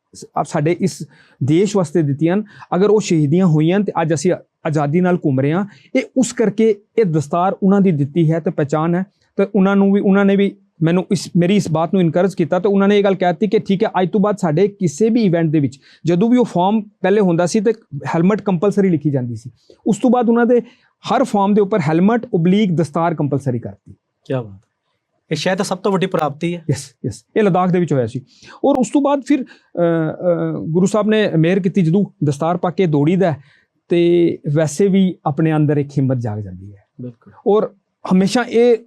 ਸਾਡੇ ਇਸ ਦੇਸ਼ ਵਾਸਤੇ ਦਿੱਤੀਆਂ ਹਨ। ਅਗਰ ਉਹ ਸ਼ਹੀਦੀਆਂ ਹੋਈਆਂ ਤੇ ਅੱਜ ਅਸੀਂ ਆਜ਼ਾਦੀ ਨਾਲ ਘੁੰਮ ਰਹੇ ਇਹ ਉਸ ਕਰਕੇ ਇਹ ਦਸਤਾਰ ਉਹਨਾਂ ਦੀ ਦਿੱਤੀ ਹੈ ਤੇ ਪਛਾਣ ਹੈ। ਤੇ ਉਹਨਾਂ ਨੂੰ ਵੀ ਉਹਨਾਂ ਨੇ ਵੀ ਮੈਨੂੰ ਇਸ ਮੇਰੀ ਇਸ ਬਾਤ ਨੂੰ ਇਨਕਰੇਜ ਕੀਤਾ ਤੇ ਉਹਨਾਂ ਨੇ ਇਹ ਗੱਲ ਕਹਿਤੀ ਕਿ ਠੀਕ ਹੈ ਅੱਜ ਤੋਂ ਬਾਅਦ ਸਾਡੇ ਕਿਸੇ ਵੀ ਇਵੈਂਟ ਦੇ ਵਿੱਚ ਜਦੋਂ ਵੀ ਉਹ ਫਾਰਮ ਪਹਿਲੇ ਹੁੰਦਾ ਸੀ ਤੇ ਹੈਲਮਟ ਕੰਪਲਸਰੀ ਲਿਖੀ ਜਾਂਦੀ ਸੀ। ਉਸ ਤੋਂ ਬਾਅਦ ਉਹਨਾਂ ਦੇ ਹਰ ਫਾਰਮ ਦੇ ਉੱਪਰ ਹੈਲਮਟ ਓਬਲੀਕ ਦਸਤਾਰ ਕੰਪਲਸਰੀ ਕਰਤੀ। ਕੀ ਬਾਤ ਇਹ ਸ਼ਾਇਦ ਸਭ ਤੋਂ ਵੱਡੀ ਪ੍ਰਾਪਤੀ ਹੈ। ਯੈਸ ਯੈਸ ਇਹ ਲਦਾਖ ਦੇ ਵਿੱਚ ਹੋਇਆ ਸੀ। ਔਰ ਉਸ ਤੋਂ ਬਾਅਦ ਫਿਰ ਗੁਰੂ ਸਾਹਿਬ ਨੇ ਮਿਹਰ ਕੀਤੀ ਜਦੋਂ ਦਸਤਾਰ ਪਾ ਕੇ ਦੌੜੀਦਾ ਤੇ ਵੈਸੇ ਵੀ ਆਪਣੇ ਅੰਦਰ ਇੱਕ ਹਿੰਮਤ ਜਾਗ ਜਾਂਦੀ ਹੈ। ਬਿਲਕੁਲ। ਔਰ ਹਮੇਸ਼ਾ ਇਹ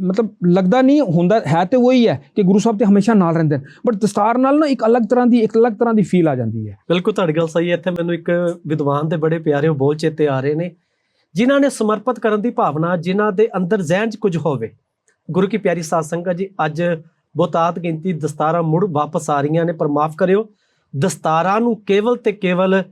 ਮਤਲਬ ਲੱਗਦਾ ਨਹੀਂ ਹੁੰਦਾ ਹੈ ਤੇ ਉਹੀ ਹੈ ਕਿ ਗੁਰੂ ਸਾਹਿਬ ਤੇ ਹਮੇਸ਼ਾ ਨਾਲ ਰਹਿੰਦੇ ਨੇ। ਬਟ ਦਸਤਾਰ ਨਾਲ ਨਾ ਇੱਕ ਅਲੱਗ ਤਰ੍ਹਾਂ ਦੀ ਇੱਕ ਅਲੱਗ ਤਰ੍ਹਾਂ ਦੀ ਫੀਲ ਆ ਜਾਂਦੀ ਹੈ। ਬਿਲਕੁਲ ਤੁਹਾਡੀ ਗੱਲ ਸਹੀ ਹੈ। ਇੱਥੇ ਮੈਨੂੰ ਇੱਕ ਵਿਦਵਾਨ ਦੇ ਬੜੇ ਪਿਆਰੇ ਉਹ ਬੋਲ ਚੇਤੇ ਆ ਰਹੇ ਨੇ। ਜਿਨ੍ਹਾਂ ਨੇ ਸਮਰਪਿਤ ਕਰਨ ਦੀ ਭਾਵਨਾ ਜਿਨ੍ਹਾਂ ਦੇ ਅੰਦਰ ਜ਼ਿਹਨ 'ਚ ਕੁਝ ਹੋਵੇ। ਗੁਰੂ ਕੀ ਪਿਆਰੀ ਸਾਧ ਸੰਗਤ ਜੀ ਅੱਜ ਬਹੁਤਾਤ ਗਿਣਤੀ ਦਸਤਾਰਾਂ ਮੁੜ ਵਾਪਸ ਆ ਰਹੀਆਂ ਨੇ। ਪਰ ਮਾਫ ਕਰਿਓ ਦਸਤਾਰਾਂ ਨੂੰ ਕੇਵਲ ਤੇ ਕੇਵਲ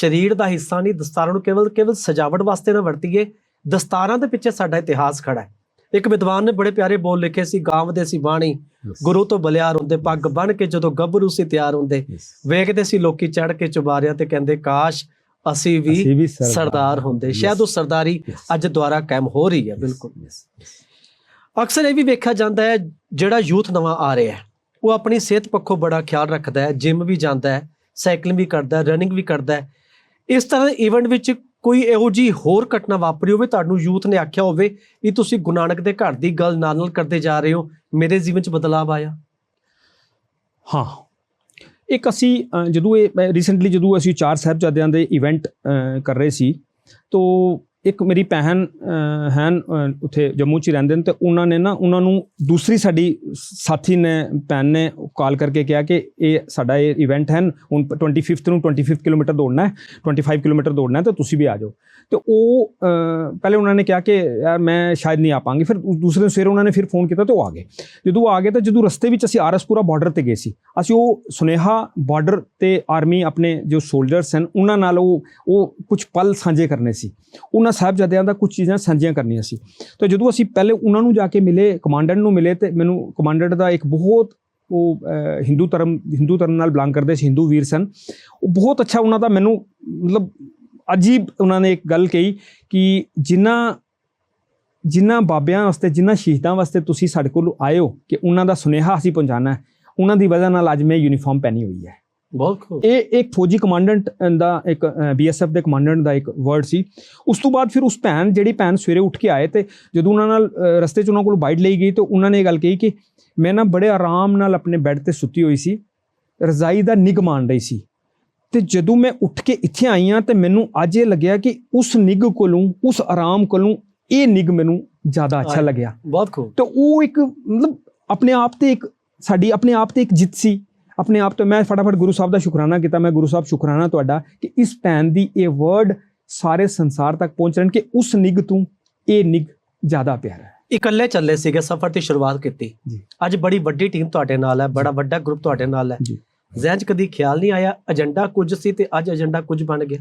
ਸਰੀਰ ਦਾ ਹਿੱਸਾ ਨਹੀਂ ਦਸਤਾਰਾਂ ਨੂੰ ਕੇਵਲ ਕੇਵਲ ਸਜਾਵਟ ਵਾਸਤੇ ਨਾ ਵਰਤੀਏ ਦਸਤਾਰਾਂ ਦੇ ਪਿੱਛੇ ਸਾਡਾ ਇਤਿਹਾਸ ਖੜਾ ਹੈ। ਇੱਕ ਵਿਦਵਾਨ ਨੇ ਬੜੇ ਪਿਆਰੇ ਬੋਲ ਲਿਖੇ ਸੀ ਗਾਵਦੇ ਸੀ ਬਾਣੀ ਗੁਰੂ ਤੋਂ ਬਲਿਆਰ ਹੁੰਦੇ ਪੱਗ ਬਣ ਕੇ ਜਦੋਂ ਗੱਭਰੂ ਸੀ ਤਿਆਰ ਹੁੰਦੇ ਵੇਖਦੇ ਸੀ ਲੋਕੀ ਚੜ ਕੇ ਚੁਬਾਰਿਆਂ ਤੇ ਕਹਿੰਦੇ ਕਾਸ਼ ਅਸੀਂ ਵੀ ਸਰਦਾਰ ਹੁੰਦੇ। ਸ਼ਾਇਦ ਉਹ ਸਰਦਾਰੀ. ਅੱਜ ਦੁਆਰਾ ਕਾਇਮ ਹੋ ਰਹੀ ਹੈ ਬਿਲਕੁਲ. ਅਕਸਰ ਇਹ ਵੀ ਵੇਖਿਆ ਜਾਂਦਾ ਹੈ ਜਿਹੜਾ ਯੂਥ ਨਵਾਂ ਆ ਰਿਹਾ ਹੈ ਉਹ ਆਪਣੀ ਸਿਹਤ ਪੱਖੋਂ ਬੜਾ ਖਿਆਲ ਰੱਖਦਾ ਹੈ ਜਿਮ ਵੀ ਜਾਂਦਾ ਹੈ ਸਾਈਕਲਿੰਗ ਵੀ ਕਰਦਾ ਹੈ ਰਨਿੰਗ ਵੀ ਕਰਦਾ ਹੈ। ਇਸ ਤਰ੍ਹਾਂ ਦੇ ਇਵੈਂਟ ਵਿੱਚ ਕੋਈ ਇਹੋ ਜੀ ਹੋਰ ਘਟਨਾ ਵਾਪਰੀ ਹੋਵੇ, ਤੁਹਾਨੂੰ ਯੂਥ ਨੇ ਆਖਿਆ ਹੋਵੇ ਵੀ ਤੁਸੀਂ ਗੁਰੂ ਨਾਨਕ ਦੇ ਘਰ ਦੀ ਗੱਲ ਨਾਲ ਨਾਲ ਕਰਦੇ ਜਾ ਰਹੇ ਹੋ, ਮੇਰੇ ਜੀਵਨ 'ਚ ਬਦਲਾਅ ਆਇਆ। ਹਾਂ। ਇੱਕ ਅਸੀਂ ਜਦੋਂ ਇਹ ਰੀਸੈਂਟਲੀ ਜਦੋਂ ਅਸੀਂ ਚਾਰ ਸਾਹਿਬਜ਼ਾਦਿਆਂ ਦੇ ਇਵੈਂਟ ਕਰ ਰਹੇ ਸੀ, ਤੋ ਇੱਕ ਮੇਰੀ ਭੈਣ ਅਹ, ਹਨ ਅਹ, ਉੱਥੇ ਜੰਮੂ ਚ ਹੀ ਰਹਿੰਦੇ ਨੇ ਤੇ ਉਹਨਾਂ ਨੇ ਨਾ ਉਹਨਾਂ ਨੂੰ ਦੂਸਰੀ ਸਾਡੀ ਸਾਥੀ ਨੇ ਭੈਣ ਨੇ ਕਾਲ ਕਰਕੇ ਕਿਹਾ ਕਿ ਇਹ ਸਾਡਾ ਇਹ ਇਵੈਂਟ ਹੈ ਹੁਣ 25th ਨੂੰ 25 ਕਿਲੋਮੀਟਰ ਦੌੜਨਾ ਹੈ 25 ਕਿਲੋਮੀਟਰ ਦੌੜਨਾ ਹੈ ਤਾਂ ਤੁਸੀਂ ਵੀ ਆ ਜਾਓ। ਤੇ ਉਹ ਪਹਿਲੇ ਉਹਨਾਂ ਨੇ ਕਿਹਾ ਕਿ ਯਾਰ ਮੈਂ ਸ਼ਾਇਦ ਨਹੀਂ ਆ ਪਾਂਗੀ ਫਿਰ ਦੂਸਰੇ ਦਿਨ ਸਵੇਰੇ ਉਹਨਾਂ ਨੇ ਫਿਰ ਫੋਨ ਕੀਤਾ ਤੇ ਉਹ ਆ ਗਏ। ਜਦੋਂ ਉਹ ਆ ਗਏ ਤਾਂ ਜਦੋਂ ਰਸਤੇ ਵਿੱਚ ਅਸੀਂ ਆਰਐਸਪੁਰਾ ਬਾਰਡਰ ਤੇ ਗਏ ਸੀ ਅਸੀਂ ਉਹ ਸੁਨੇਹਾ ਬਾਰਡਰ ਤੇ ਆਰਮੀ ਆਪਣੇ ਜੋ ਸੋਲਜਰਸ ਹਨ ਉਹਨਾਂ ਨਾਲ ਉਹ ਉਹ ਕੁਝ ਪਲ ਸਾਂਝੇ ਕਰਨੇ ਸੀ। ਉਹਨਾਂ ਸਾਹਿਬਜ਼ਾਦਿਆਂ ਦਾ ਕੁਝ ਚੀਜ਼ਾਂ ਸਾਂਝੀਆਂ ਕਰਨੀਆਂ ਸੀ। ਤਾਂ ਜਦੋਂ ਅਸੀਂ ਪਹਿਲੇ ਉਹਨਾਂ ਨੂੰ ਜਾ ਕੇ ਮਿਲੇ ਕਮਾਂਡੈਂਟ ਨੂੰ ਮਿਲੇ ਤੇ ਮੈਨੂੰ ਕਮਾਂਡੈਂਟ ਦਾ ਇੱਕ ਬਹੁਤ ਉਹ ਹਿੰਦੂ ਧਰਮ ਹਿੰਦੂ ਧਰਮ ਨਾਲ ਬਿਲੋਂਗ ਕਰਦੇ ਸੀ, ਹਿੰਦੂ ਵੀਰ ਸਨ। ਉਹ ਬਹੁਤ ਅੱਛਾ ਉਹਨਾਂ ਦਾ ਮੈਨੂੰ ਮਤਲਬ ਅਜੀਬ ਉਹਨਾਂ ਨੇ ਇੱਕ ਗੱਲ ਕਹੀ ਕਿ ਜਿਨ੍ਹਾਂ ਜਿਨ੍ਹਾਂ ਬਾਬਿਆਂ ਵਾਸਤੇ ਜਿਨ੍ਹਾਂ ਸ਼ਹੀਦਾਂ ਵਾਸਤੇ ਤੁਸੀਂ ਸਾਡੇ ਕੋਲ ਆਏ ਹੋ ਕਿ ਉਹਨਾਂ ਦਾ ਸੁਨੇਹਾ ਅਸੀਂ ਪਹੁੰਚਾਉਣਾ ਹੈ, ਉਹਨਾਂ ਦੀ ਵਜ੍ਹਾ ਨਾਲ ਅੱਜ ਮੈਂ ਯੂਨੀਫਾਰਮ ਪਹਿਨੀ ਹੋਈ ਹੈ। ਬਹੁਤ ਖੂਬ। ਇਹ ਇੱਕ ਫੌਜੀ ਕਮਾਂਡੈਂਟ ਦਾ ਇੱਕ ਬੀਐਸਐਫ ਦੇ ਕਮਾਂਡੈਂਟ ਦਾ ਇੱਕ ਵਰਡ ਸੀ। ਉਸ ਤੋਂ ਬਾਅਦ ਫਿਰ ਉਸ ਭੈਣ ਜਿਹੜੀ ਭੈਣ ਸਵੇਰੇ ਉੱਠ ਕੇ ਆਏ ਤੇ ਜਦੋਂ ਉਹਨਾਂ ਨਾਲ ਰਸਤੇ 'ਚ ਉਹਨਾਂ ਕੋਲ ਬਾਈਟ ਲਈ ਗਈ ਤੇ ਉਹਨਾਂ ਨੇ ਇਹ ਗੱਲ ਕਹੀ ਕਿ ਮੈਂ ਨਾ ਬੜੇ ਆਰਾਮ ਨਾਲ ਆਪਣੇ ਬੈੱਡ ਤੇ ਸੁੱਤੀ ਹੋਈ ਸੀ ਰਜ਼ਾਈ ਦਾ ਨਿੱਘ ਮਾਣ ਰਹੀ ਸੀ। ਤੇ ਜਦੋਂ ਮੈਂ ਉੱਠ ਕੇ ਇੱਥੇ ਆਈ ਹਾਂ ਤੇ ਮੈਨੂੰ ਅੱਜ ਇਹ ਲੱਗਿਆ ਕਿ ਉਸ ਨਿੱਘ ਕੋਲੋਂ ਉਸ ਆਰਾਮ ਕੋਲੋਂ ਇਹ ਨਿੱਘ ਮੈਨੂੰ ਜ਼ਿਆਦਾ ਅੱਛਾ। ਲੱਗਿਆ। ਬਹੁਤ ਖੂਬ। ਤੇ ਉਹ ਇੱਕ ਮਤਲਬ ਆਪਣੇ ਆਪ ਤੇ ਇੱਕ ਸਾਡੀ ਆਪਣੇ ਆਪ ਤੇ ਇੱਕ ਜਿੱਤ ਸੀ। ਆਪਣੇ ਆਪ ਤੋਂ ਮੈਂ ਫਟਾਫਟ ਗੁਰੂ ਸਾਹਿਬ ਦਾ ਸ਼ੁਕਰਾਨਾ ਕੀਤਾ ਮੈਂ ਗੁਰੂ ਸਾਹਿਬ ਸ਼ੁਕਰਾਨਾ ਤੁਹਾਡਾ ਕਿ ਇਸ ਭੈਣ ਦੀ ਇਹ ਵਰਡ ਸਾਰੇ ਸੰਸਾਰ ਤੱਕ ਪਹੁੰਚ ਰਹੇ ਨੇ ਕਿ ਉਸ ਨਿੱਘ ਤੋਂ ਇਹ ਨਿੱਘ ਜ਼ਿਆਦਾ ਪਿਆਰਾ ਹੈ। ਇਕੱਲੇ ਚੱਲੇ ਸੀਗੇ ਸਫ਼ਰ ਦੀ ਸ਼ੁਰੂਆਤ ਕੀਤੀ। ਅੱਜ ਬੜੀ ਵੱਡੀ ਟੀਮ ਤੁਹਾਡੇ ਨਾਲ ਹੈ ਬੜਾ ਵੱਡਾ ਗਰੁੱਪ ਤੁਹਾਡੇ ਨਾਲ ਹੈ। ਜ਼ਿਹਨ 'ਚ ਕਦੀ ਖਿਆਲ ਨਹੀਂ ਆਇਆ ਏਜੰਡਾ ਕੁਝ ਸੀ ਤੇ ਅੱਜ ਏਜੰਡਾ ਕੁਝ ਬਣ ਗਿਆ।